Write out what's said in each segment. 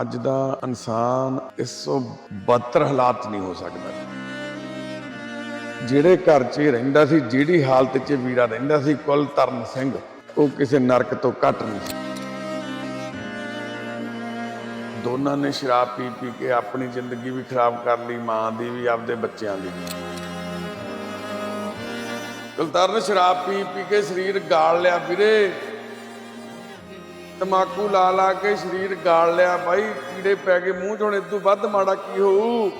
ਅੱਜ ਦਾ ਇਨਸਾਨ ਇਸ ਤੋਂ ਬਦਤਰ ਹਾਲਾਤ ਨਹੀਂ ਹੋ ਸਕਦਾ। ਜਿਹੜੇ ਘਰ 'ਚ ਰਹਿੰਦਾ ਸੀ, ਜਿਹੜੀ ਹਾਲਤ 'ਚ ਵੀਰਾ ਰਹਿੰਦਾ ਸੀ ਕੁਲ ਤਰਨ ਸਿੰਘ, ਉਹ ਕਿਸੇ ਨਰਕ ਤੋਂ ਘੱਟ ਨਹੀਂ ਸੀ। ਦੋਨਾਂ ਨੇ ਸ਼ਰਾਬ ਪੀ ਪੀ ਕੇ ਆਪਣੀ ਜ਼ਿੰਦਗੀ ਵੀ ਖਰਾਬ ਕਰ ਲਈ, ਮਾਂ ਦੀ ਵੀ, ਆਪਦੇ ਬੱਚਿਆਂ ਦੀ ਵੀ। ਕੁਲਤਾਰ ਨੇ ਸ਼ਰਾਬ ਪੀ ਪੀ ਕੇ ਸਰੀਰ ਗਾਲ ਲਿਆ, ਵੀਰੇ। ਤਮਾਕੂ ਲਾ ਲਾ ਕੇ ਸਰੀਰ ਗਾਲ ਲਿਆ। ਬਾਈ ਕੀੜੇ ਪੈ ਗਏ। ਮੂੰਹ 'ਚ ਇਦੋਂ ਵੱਧ ਮਾੜਾ ਕੀ ਹੋਊ?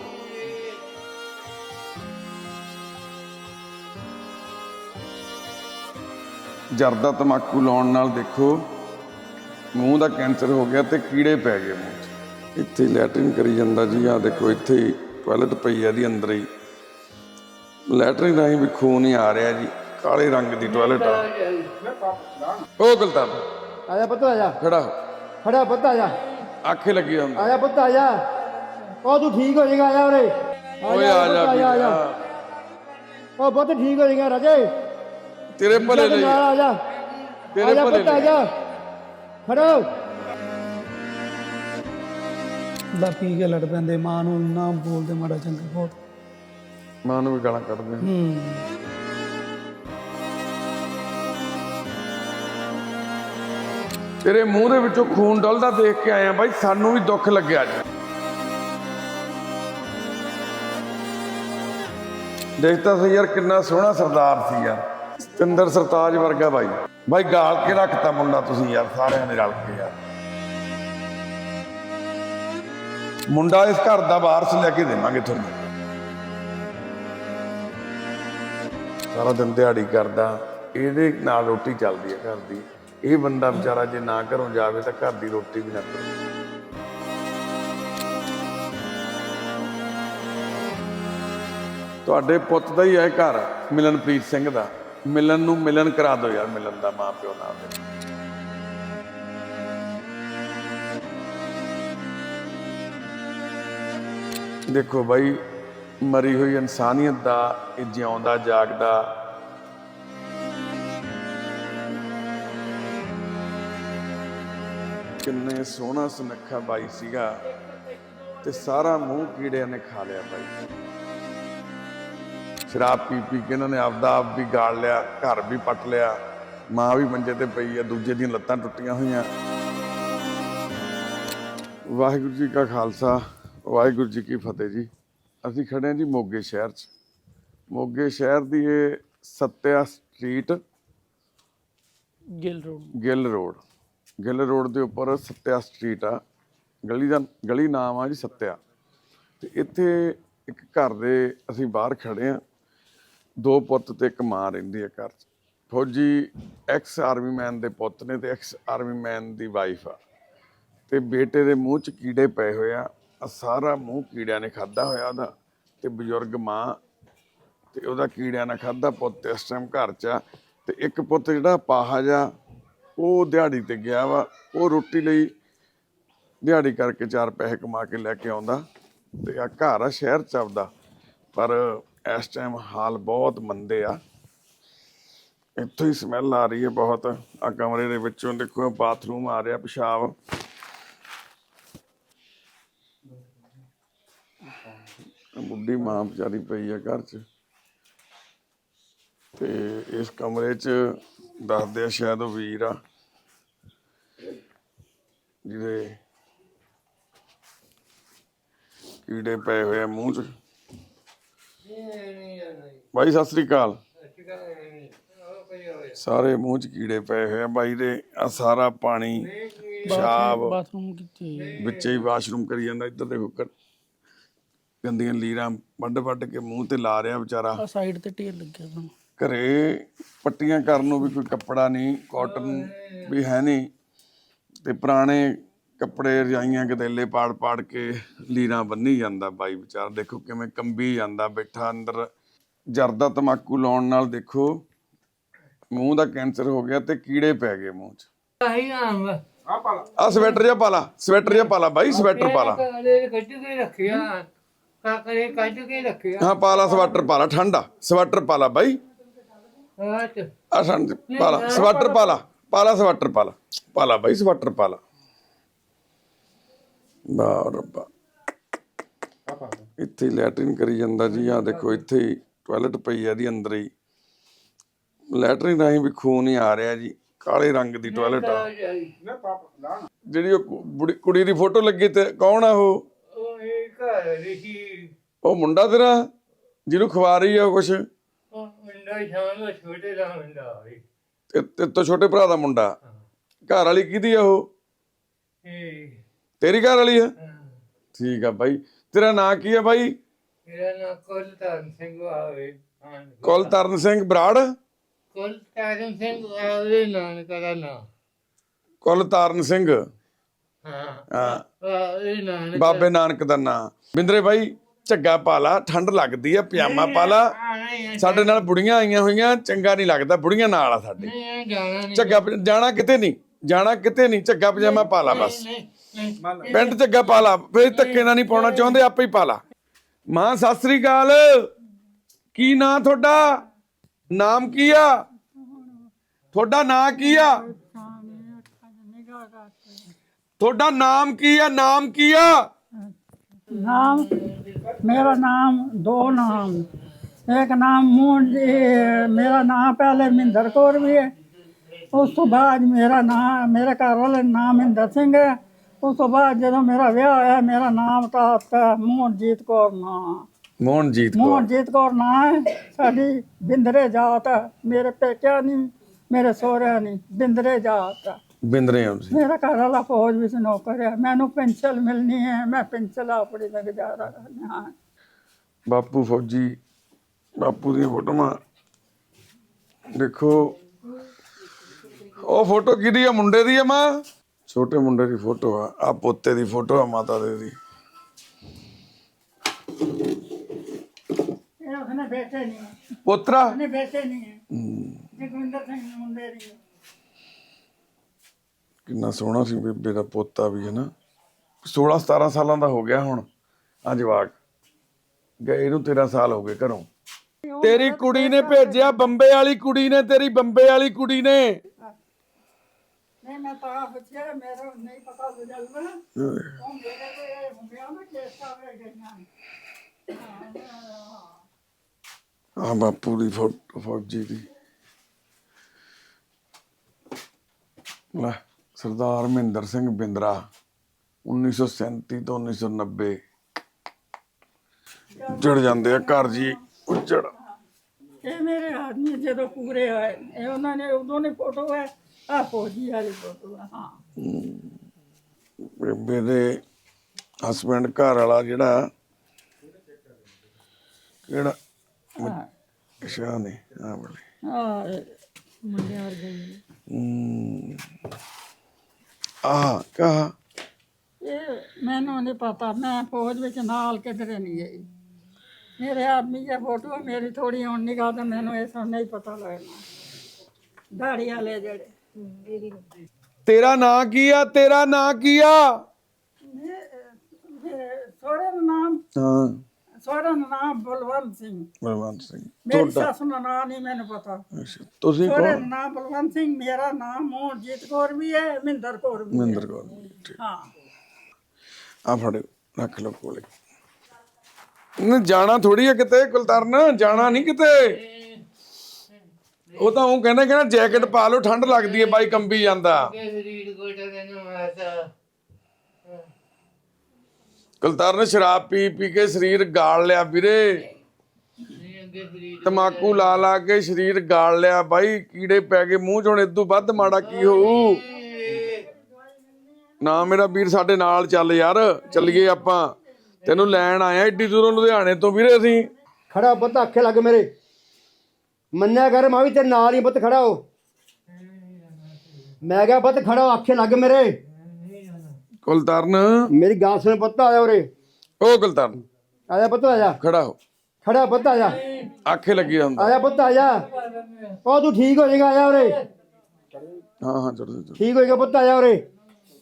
ਜਰਦਾ ਤਮਾਕੂ ਲਾਉਣ ਨਾਲ ਦੇਖੋ ਮੂੰਹ ਦਾ ਕੈਂਸਰ ਹੋ ਗਿਆ ਤੇ ਕੀੜੇ ਪੈ ਗਏ ਮੂੰਹ 'ਚ। ਇੱਥੇ ਲੈਟਰਿਨ ਕਰੀ ਜਾਂਦਾ ਜੀ। ਆ ਦੇਖੋ ਇੱਥੇ ਹੀ ਟਾਇਲਟ ਪਈ ਆ ਦੀ ਅੰਦਰ ਹੀ। ਲੈਟਰਿਨ ਰਾਹੀਂ ਵੀ ਖੂਨ ਹੀ ਆ ਰਿਹਾ ਜੀ। ਕਾਲੇ ਰੰਗ ਦੀ ਟਾਇਲਟ ਆ। ਉਹ ਗਲਤਾਨ ਆਜਾ ਪੁੱਤ ਆਜਾ ਖੜਾ ਹੋ। ਖੜਾ ਪੁੱਤ ਆਜਾ ਆਖੇ ਲੱਗੀ ਹੁੰਦਾ ਆਜਾ ਪੁੱਤ ਆਜਾ ਉਹ ਤੂੰ ਠੀਕ ਹੋ ਜਾਏਗਾ ਆਜਾ ਉਰੇ। ਓਏ ਆ ਜਾ ਪੁੱਤ, ਵੀਰਾ। ਉਹ ਪੁੱਤ ਠੀਕ ਹੋ ਜਾਏਗਾ ਰਾਜੇ। ਤੇਰੇ ਭਲੇ ਨਾਲ ਲਈ ਆਜਾ ਤੇਰੇ ਆਜਾ ਭਲੇ ਪੁੱਤ ਲਈ ਆਜਾ ਖੜੋ। ਦਾ ਪੀ ਕੇ ਲੜ ਪੈਂਦੇ ਮਾਂ ਨੂੰ ਨਾ ਬੋਲਦੇ ਮਾੜਾ ਚੰਗਾ ਬਹੁਤ ਮਾਂ ਨੂੰ ਵੀ ਗਾਲਾਂ ਕੱਢਦੇ ਆ। ਹੂੰ। ਤੇਰੇ ਮੂੰਹ ਦੇ ਵਿੱਚੋਂ ਖੂਨ ਡਲਦਾ ਦੇਖ ਕੇ ਆਇਆ ਬਾਈ, ਸਾਨੂੰ ਵੀ ਦੁੱਖ ਲੱਗਿਆ ਜੀ ਦੇਖਤਾ ਸੀ ਯਾਰ, ਕਿੰਨਾ ਸੋਹਣਾ ਸਰਦਾਰ ਸੀ ਯਾਰ। ਸਤਿੰਦਰ ਸਰਤਾਜ ਵਰਗਾ ਬਾਈ। ਬਾਈ, ਗਾਲ ਕੇ ਰੱਖਤਾ ਮੁੰਡਾ ਤੁਸੀਂ ਯਾਰ, ਸਾਰਿਆਂ ਨੇ ਰਲ ਕੇ ਯਾਰ। ਮੁੰਡਾ ਇਸ ਘਰ ਦਾ ਵਾਰਸ ਲੈ ਕੇ ਦੇਵਾਂਗੇ ਤੁਹਾਨੂੰ। ਸਾਰਾ ਦਿਨ ਦਿਹਾੜੀ ਕਰਦਾ, ਇਹਦੇ ਨਾਲ ਰੋਟੀ ਚੱਲਦੀ ਹੈ ਘਰ ਦੀ। ਇਹ ਬੰਦਾ ਵਿਚਾਰਾ ਜੇ ਨਾ ਘਰੋਂ ਜਾਵੇ ਤਾਂ ਘਰ ਦੀ ਰੋਟੀ ਵੀ ਨਾ ਕਰੇ ਤੁਹਾਡੇ ਪੁੱਤ ਦਾ ਹੀ ਹੈ ਘਰ, ਮਿਲਨਪ੍ਰੀਤ ਸਿੰਘ ਦਾ। ਮਿਲਨ ਨੂੰ ਮਿਲਨ ਕਰਾ ਦਿਓ ਯਾਰ, ਮਿਲਨ ਦਾ ਮਾਂ ਪਿਓ ਨਾਲ ਦੇ। ਦੇਖੋ ਬਾਈ, ਮਰੀ ਹੋਈ ਇਨਸਾਨੀਅਤ ਦਾ, ਇਹ ਜਿਉਂਦਾ, ਜਾਗਦਾ ਕਿੰਨੇ ਸੋਹਣਾ ਸੁਨੱਖਾ ਬਾਈ ਸੀਗਾ ਤੇ ਸਾਰਾ ਮੂੰਹ ਕੀੜਿਆਂ ਨੇ ਖਾ ਲਿਆ ਬਾਈ। ਸ਼ਰਾਬ ਪੀ ਪੀ ਕੇ ਇਹਨਾਂ ਨੇ ਆਪਦਾ ਆਪ ਵੀ ਗਾਲ ਲਿਆ ਘਰ ਵੀ ਪੱਟ ਲਿਆ ਮਾਂ ਵੀ ਮੰਜੇ ਤੇ ਪਈ ਆ ਦੂਜੇ ਦੀਆਂ ਲੱਤਾਂ ਟੁੱਟੀਆਂ ਹੋਈਆਂ। ਵਾਹਿਗੁਰੂ ਜੀ ਕਾ ਖਾਲਸਾ ਵਾਹਿਗੁਰੂ ਜੀ ਕੀ ਫਤਿਹ ਜੀ। ਅਸੀਂ ਖੜੇ ਹਾਂ ਜੀ ਮੋਗੇ ਸ਼ਹਿਰ 'ਚ। ਮੋਗੇ ਸ਼ਹਿਰ ਦੀ ਇਹ Satya street Gill road. Gill road. Gill road ਦੇ ਉੱਪਰ ਸੱਤਿਆ ਸਟਰੀਟ ਆ। ਗਲੀ ਦਾ ਗਲੀ ਨਾਮ ਆ ਜੀ ਸੱਤਿਆ। ਤੇ ਇੱਥੇ ਇੱਕ ਘਰ ਦੇ ਅਸੀਂ ਬਾਹਰ ਖੜੇ ਆ। ਦੋ ਪੁੱਤ ਤੇ ਇੱਕ ਮਾਂ ਰਹਿੰਦੀ ਹੈ ਘਰ 'ਚ। ਫੌਜੀ ਐਕਸ ਆਰਮੀ ਮੈਨ ਦੇ ਪੁੱਤ ਨੇ ਤੇ ਐਕਸ ਆਰਮੀ ਮੈਨ ਦੀ ਵਾਈਫ ਆ। ਤੇ ਬੇਟੇ ਦੇ ਮੂੰਹ 'ਚ ਕੀੜੇ ਪਏ ਹੋਏ ਆ। ਸਾਰਾ ਮੂੰਹ ਕੀੜਿਆਂ ਨੇ ਖਾਦਾ ਹੋਇਆ ਉਹਦਾ। ਤੇ ਬਜ਼ੁਰਗ ਮਾਂ ਤੇ ਉਹਦਾ ਕੀੜਿਆਂ ਨਾਲ ਖਾਦਾ ਪੁੱਤ ਇਸ ਟਾਈਮ ਘਰ 'ਚ ਆ। ਤੇ ਇੱਕ ਪੁੱਤ ਜਿਹੜਾ ਪਾਹਾ ਜਾ ਉਹ ਦਿਹਾੜੀ ਤੇ ਗਿਆ ਵਾ, ਉਹ ਰੋਟੀ ਲਈ ਦਿਹਾੜੀ ਕਰਕੇ ਚਾਰ ਪੈਸੇ ਕਮਾ ਕੇ ਲੈ ਕੇ ਆਉਂਦਾ ਤੇ ਆ ਘਰ ਆ, ਸ਼ਹਿਰ ਚ ਆਪਦਾ, ਪਰ ਇਸ ਟਾਈਮ ਹਾਲ ਬਹੁਤ ਮੰਦੇ ਆ। ਇੱਥੋਂ ਹੀ ਸਮੈਲ ਆ ਰਹੀ ਹੈ ਬਹੁਤ। ਆ ਕਮਰੇ ਦੇ ਵਿੱਚੋਂ ਦੇਖੋ ਬਾਥਰੂਮ ਆ ਰਿਹਾ ਪਿਸ਼ਾਬ। ਬੁੱਢੀ ਮਾਂ ਵਿਚਾਰੀ ਪਈ ਆ ਘਰ 'ਚ ਤੇ ਇਸ ਕਮਰੇ 'ਚ ਦੱਸਦੇ ਆ ਸ਼ਾਇਦ ਉਹ ਵੀਰ ਆ। ਜਿਹਦੇ ਕੀੜੇ ਪਏ ਹੋਏ ਆ ਮੂੰਹ 'ਚ। ਬਾਈ ਸਤਿ ਸ੍ਰੀ ਅਕਾਲ। ਸਾਰੇ ਮੂੰਹ 'ਚ ਕੀੜੇ ਪਏ ਹੋਏ ਆ ਬਾਈ ਦੇ। ਆ ਸਾਰਾ ਪਾਣੀ ਬਾਥਰੂਮ ਕਿੱਥੇ? ਵਿੱਚੇ ਹੀ ਵਾਸ਼ਰੂਮ ਕਰੀ ਜਾਂਦਾ। ਇੱਧਰ ਦੇਖੋ ਕ- ਗੰਦੀਆਂ ਲੀਰਾਂ ਵੱਢ ਵੱਢ ਕੇ ਮੂੰਹ ਤੇ ਲਾ ਰਿਹਾ ਵਿਚਾਰਾ। ਆ ਸਾਈਡ ਤੇ ਢੇਰ ਲੱਗਿਆ ਤੁਹਾਨੂੰ। ਘਰੇ ਪੱਟੀਆਂ ਕਰਨ ਨੂੰ ਵੀ ਕੋਈ ਕੱਪੜਾ ਨਹੀਂ ਕਾਟਨ ਵੀ ਹੈ ਨਹੀਂ ਤੇ ਪੁਰਾਣੇ ਕੱਪੜੇ ਰਜਾਈਆਂ ਗਦੇਲੇ ਪਾੜ ਪਾੜ ਕੇ ਲੀਰਾਂ ਬੰਨੀ ਜਾਂਦਾ ਬਾਈ ਵਿਚਾਰਾ। ਦੇਖੋ ਕਿਵੇਂ ਕੰਬੀ ਜਾਂਦਾ ਬੈਠਾ ਅੰਦਰ ਜਰਦਾ ਤਮਾਕੂ ਲਾਉਣ ਨਾਲ ਦੇਖੋ ਮੂੰਹ ਦਾ ਕੈਂਸਰ ਹੋ ਗਿਆ ਤੇ ਕੀੜੇ ਪੈ ਗਏ ਮੂੰਹ 'ਚ। ਆਹੀ ਆ। ਸਵੈਟਰ ਜਿਹਾ ਪਾ ਲਾ ਸਵੈਟਰ ਜਿਹਾ ਪਾ ਲਾ ਬਾਈ ਸਵੈਟਰ ਪਾ ਲਾ ਕਾਲੇ ਕੱਢ ਕੇ ਰੱਖਿਆ ਕਾਕਰੇ ਕੱਢ ਕੇ ਰੱਖਿਆ। ਹਾਂ ਪਾ ਲਾ ਸਵੈਟਰ ਪਾ ਲਾ ਠੰਡਾ ਸਵੈਟਰ ਪਾ ਲਾ ਬਾਈ। ਆ ਠੰਡ ਪਾ ਲਾ ਸਵੈਟਰ ਪਾ ਲਾ ਪਾ ਲਾ ਸਵੈਟਰ ਪਾ ਲਾ ਪਾ ਲਾ ਬਾਈ ਸਵੈਟਰ ਪਾ ਲਾ ਵਾਹ ਰੱਬਾ। ਇੱਥੇ ਲੈਟਰਿਨ ਕਰੀ ਜਾਂਦਾ ਜੀ ਆ ਦੇਖੋ ਇੱਥੇ ਹੀ ਟਾਇਲਟ ਪਈ ਆ ਦੀ ਅੰਦਰ ਹੀ। ਲੈਟਰਿਨ ਰਾਹੀਂ ਵੀ ਖੂਨ ਹੀ ਆ ਰਿਹਾ ਜੀ ਕਾਲੇ ਰੰਗ ਦੀ ਟਾਇਲਟ ਆ। ਜਿਹੜੀ ਉਹ ਕੁੜੀ ਦੀ ਫੋਟੋ ਲੱਗੀ ਤੇ ਕੌਣ ਆ ਉਹ? ਉਹ ਮੁੰਡਾ ਤੇਰਾ ਜਿਹਨੂੰ ਖਵਾ ਰਹੀ ਆ ਕੁਛ? ਉਹ ਮੁੰਡਾ ਸ਼ਾਮ ਦਾ ਛੋਟੇ ਦਾ ਮੁੰਡਾ ਹੋਈ ਤੇ ਤੇ ਤੋਂ ਛੋਟੇ ਭਰਾ ਦਾ ਮੁੰਡਾ? ਘਰ ਵਾਲੀ ਕਿਹਦੀ ਆ ਉਹ? ਇਹ ਤੇਰੀ ਘਰ ਵਾਲੀ ਆ? ਹਾਂ, ਠੀਕ ਆ ਬਾਈ। ਤੇਰਾ ਨਾਂ ਕੀ ਆ ਬਾਈ? ਮੇਰਾ ਨਾਮ ਕੁਲਤਾਨ ਸਿੰਘ ਆਵੇ ਕੁਲਤਰਨ ਸਿੰਘ ਬਰਾੜ? ਕੁਲਤਾਨ ਸਿੰਘ ਆਵੇ ਨਾਨਕਾ ਦਾ ਨਾਮ ਕੁਲਤਾਰਨ ਸਿੰਘ। ਹਾਂ। ਹਾਂ। ਨਾਨਕ ਬਾਬੇ ਨਾਨਕ ਦਾ ਨਾਂ। ਬਿੰਦਰੇ ਬਾਈ ਝੱਗਾ ਪਾ ਲਾ ਠੰਡ ਲੱਗਦੀ ਆ ਪਜਾਮਾ ਪਾ ਲਾ ਸਾਡੇ ਨਾਲ ਬੁੜੀਆਂ ਆਈਆਂ ਹੋਈਆਂ ਚੰਗਾ ਨਹੀਂ ਲੱਗਦਾ ਬੁੜੀਆਂ ਨਾਲ ਆ ਸਾਡੇ। ਨਹੀਂ ਇਹ ਜਾਣਾ ਨਹੀਂ। ਝੱਗਾ ਜਾਣਾ ਕਿਤੇ ਨਹੀਂ ਜਾਣਾ ਕਿਤੇ ਨਹੀਂ ਝੱਗਾ ਪਜਾਮਾ ਪਾ ਲਾ ਬਸ ਪੈਂਟ ਝੱਗਾ ਪਾ ਲਾ। ਫੇਰ ਧੱਕੇ ਨਾਲ ਨਹੀਂ ਪਾਉਣਾ ਚਾਹੁੰਦੇ ਆਪੇ ਹੀ ਪਾ ਲਾ ਮਾਂ ਸਤਿ ਸ੍ਰੀ ਅਕਾਲ। ਕੀ ਨਾਂ ਤੁਹਾਡਾ? ਨਾਮ ਕੀ ਆ? ਤੁਹਾਡਾ ਨਾਂ ਕੀ ਆ? ਤੁਹਾਡਾ ਨਾਮ ਕੀ ਆ? ਨਾਮ ਕੀ ਆ? नाम मेरा नाम दो नाम एक नाम मोहन जी मेरा नाम पहले मिंदर कौर भी है उस तो बाद मेरा नाम मेरे घर वाले दा नाम मिंदर सिंह है उस तो बाद जो मेरा ब्याह होया मेरा नाम था उसका मोहनजीत कौर नाम ਮੋਹਨਜੀਤ ਕੌਰ मोहनजीत कौर नाम है साड़ी बिंदरे जात है मेरे पेकिया नहीं मेरे सोहरिया नहीं बिंदरे ਬਿੰਦ ਰਹੇ ਹੋ ਤੁਸੀਂ? ਮੇਰਾ ਘਰ ਵਾਲਾ ਫੌਜ ਵਿੱਚ ਨੌਕਰ ਹੈ। ਮੈਨੂੰ ਪੈਨਸ਼ਨ ਮਿਲਣੀ ਹੈ। ਮੈਂ ਪੈਨਸ਼ਨ ਆਪਣੀ ਦਾ ਗੁਜ਼ਾਰਾ ਕਰਨਾ ਹਾਂ। ਬਾਪੂ ਫੌਜੀ ਬਾਪੂ ਦੀਆਂ ਫੋਟੋਆਂ। ਦੇਖੋ ਉਹ ਫੋਟੋ ਕਿਹਦੀ ਆ? ਮੁੰਡੇ ਦੀ ਆ ਮਾਂ? ਛੋਟੇ ਮੁੰਡੇ ਦੀ ਫੋਟੋ ਆ। ਆ ਪੋਤੇ ਦੀ ਫੋਟੋ ਆ ਮਾਤਾ ਦੇ ਦੀ। ਇਹ ਉਹਨੇ ਬੇਟੇ ਨਹੀਂ ਪੁੱਤਰਾ? ਉਹਨੇ ਬੇਟੇ ਨਹੀਂ ਹੈ। ਜਗਵਿੰਦਰ ਸਿੰਘ ਮੁੰਡੇ ਦੀ ਕਿੰਨਾ ਸੋਹਣਾ ਸੀ ਬੇਬੇ ਦਾ ਪੋਤਾ ਵੀ ਹੈ ਨਾ 16 17 ਸਾਲਾਂ ਦਾ ਹੋ ਗਿਆ ਹੁਣ ਆ ਜਵਾਕ। ਗਏ ਨੂੰ 13 ਸਾਲ ਹੋ ਗਏ ਘਰੋਂ। ਤੇਰੀ ਕੁੜੀ ਨੇ ਭੇਜਿਆ ਬੰਬੇ ਵਾਲੀ ਕੁੜੀ ਨੇ ਤੇਰੀ ਬੰਬੇ ਵਾਲੀ ਕੁੜੀ ਨੇ। ਨਹੀਂ ਮੈਂ ਤਾਂ ਪੁੱਛਿਆ ਮੇਰਾ ਨਹੀਂ ਪਤਾ ਗੁਜ਼ਰਦਾ ਉਹ ਮੇਰੇ ਤੇ ਵਿਆਹ में ਕੇਸ ਕਰ ਗਈਆਂ। ਆ ਬਾਪੂ ਦੀ ਫੋਟੋ ਫੌਜੀ ਦੀ। ਲੈ। ਸਰਦਾਰ ਮਹਿੰਦਰ ਸਿੰਘ ਬਿੰਦਰਾ 1937 ਤੋਂ 1990 ਜੜ ਜਾਂਦੇ ਆ ਘਰ ਜੀ ਉੱਜੜ। ਇਹ ਮੇਰੇ ਆਦਮੀ ਜਦੋਂ ਪੂਰੇ ਹੋਏ ਇਹ ਉਹਨਾਂ ਨੇ ਉਦੋਂ ਨੇ ਫੋਟੋ ਹੈ ਆ ਫੌਜੀ ਵਾਲੀ ਫੋਟੋ ਹੈ। ਹਾਂ। ਬੇਬੇ ਦੇ ਹਸਬੰਡ ਘਰ ਵਾਲਾ ਜਿਹੜਾ ਕਿਹੜਾ? ਨੇ ਆ ਬੜੇ ਆ ਮੁੰਡਿਆਂ ਵਰਗੇ ਹੀ। ਹਮ, ਆ ਕਹਾ ਇਹ ਮੈਨੂੰ ਨਹੀਂ ਪਤਾ ਮੈਂ ਫੌਜ ਵਿੱਚ ਨਾਲ ਕਿਧਰੇ ਨਹੀਂ ਗਈ। ਮੇਰੇ ਆਦਮੀ ਦੀ ਫੋਟੋ ਮੇਰੀ ਥੋੜੀ ਹੁਣ ਨਿਗਾਹ ਤੇ ਮੈਨੂੰ ਇਹ ਸਭ ਨਹੀਂ ਪਤਾ ਲੱਗਣਾ। ਦਾੜੀ ਵਾਲੇ ਜਿਹੜੇ। ਤੇਰਾ ਨਾਂ ਕੀ ਆ? ਤੇਰਾ ਨਾਂ ਕੀ ਆ? ਸੋਹਰੇ ਦਾ ਨਾਮ। ਹਾਂ। ਦਾ ਨਾਮ ਬਲਵੰਤ ਸਿੰਘ। ਬਲਵੰਤ ਸਿੰਘ। ਮੇਰੀ ਸੱਸ ਦਾ ਨਾਮ ਨਹੀਂ ਮੈਨੂੰ ਪਤਾ। ਅੱਛਾ ਤੁਸੀਂ ਦਾ ਕੌਣ? ਨਾਮ ਬਲਵੰਤ ਸਿੰਘ ਮੇਰਾ ਨਾਮ ਮੋਹਨਜੀਤ ਕੌਰ ਵੀ ਹੈ ਮਹਿੰਦਰ ਕੌਰ ਵੀ ਹੈ। ਮਹਿੰਦਰ ਕੌਰ ਠੀਕ। ਹਾਂ। ਆ ਫੜੋ ਰੱਖ ਲਓ ਕੋਲੇ। ਨਾ ਜਾਣਾ ਥੋੜੀ ਆ ਕਿਤੇ ਕੁਲਤਰਨ ਜਾਣਾ ਨਹੀਂ ਕਿਤੇ? ਉਹ ਤਾਂ ਉਹ ਕਹਿੰਦਾ ਕਿ ਨਾ ਜੈਕਟ ਪਾ ਲਓ ਠੰਡ ਲੱਗਦੀ ਹੈ ਬਾਈ ਕੰਬੀ ਜਾਂਦਾ। ਕਿ ਕੁਲਤਰਨ ਸ਼ਰਾਬ ਪੀ ਪੀ ਕੇ ਸਰੀਰ ਗਾਲ ਲਿਆ ਵੀਰੇ। ਤਮਾਕੂ ਲਾ ਲਾ ਕੇ ਸਰੀਰ ਗਾਲ ਲਿਆ ਬਾਈ, ਕੀੜੇ ਪੈ ਗਏ। ਮੂੰਹ ਚ ਇਦੋਂ ਵੱਧ ਮਾੜਾ ਕੀ ਹੋਊ? ਨਾ ਮੇਰਾ ਵੀਰ ਸਾਡੇ ਨਾਲ ਚੱਲ ਯਾਰ, ਚੱਲੀਏ ਆਪਾਂ। ਤੈਨੂੰ ਲੈਣ ਆਇਆ ਏਡੀ ਦੂਰੋਂ ਲੁਧਿਆਣੇ ਤੋਂ ਵੀਰੇ ਅਸੀਂ। ਖੜਾ ਬੱਤ ਆਖੇ ਲੱਗ ਮੇਰੇ। ਮੰਨਿਆ ਕਰ, ਮੈਂ ਵੀ ਤੇਰੇ ਨਾਲ ਹੀ ਬੱਤ ਖੜਾ ਹੋ। ਮੈਂ ਕਿਹਾ ਪੁੱਤ, ਖੜਾ ਆਖੇ ਲੱਗ ਮੇਰੇ। ਕੁਲਤਰਨ। ਮੇਰੀ ਗੱਲ ਸੁਣ ਪੁੱਤ ਆ ਜਾ ਉਰੇ। ਉਹ ਕੁਲਤਰਨ। ਆ ਜਾ ਪੁੱਤ ਆ ਜਾ। ਖੜਾ ਹੋ। ਖੜਾ ਪੁੱਤ ਆ ਜਾ। ਆਖੇ ਲੱਗੀ ਹੁੰਦਾ ਆ ਜਾ ਪੁੱਤ ਆ ਜਾ। ਉਹ ਤੂੰ ਠੀਕ ਹੋ ਜਾਏਗਾ ਆ ਜਾ ਉਰੇ। ਹਾਂ ਹਾਂ ਚੜੋ ਚੜੋ ਠੀਕ ਹੋਏਗਾ ਪੁੱਤ ਆ ਜਾ ਉਰੇ।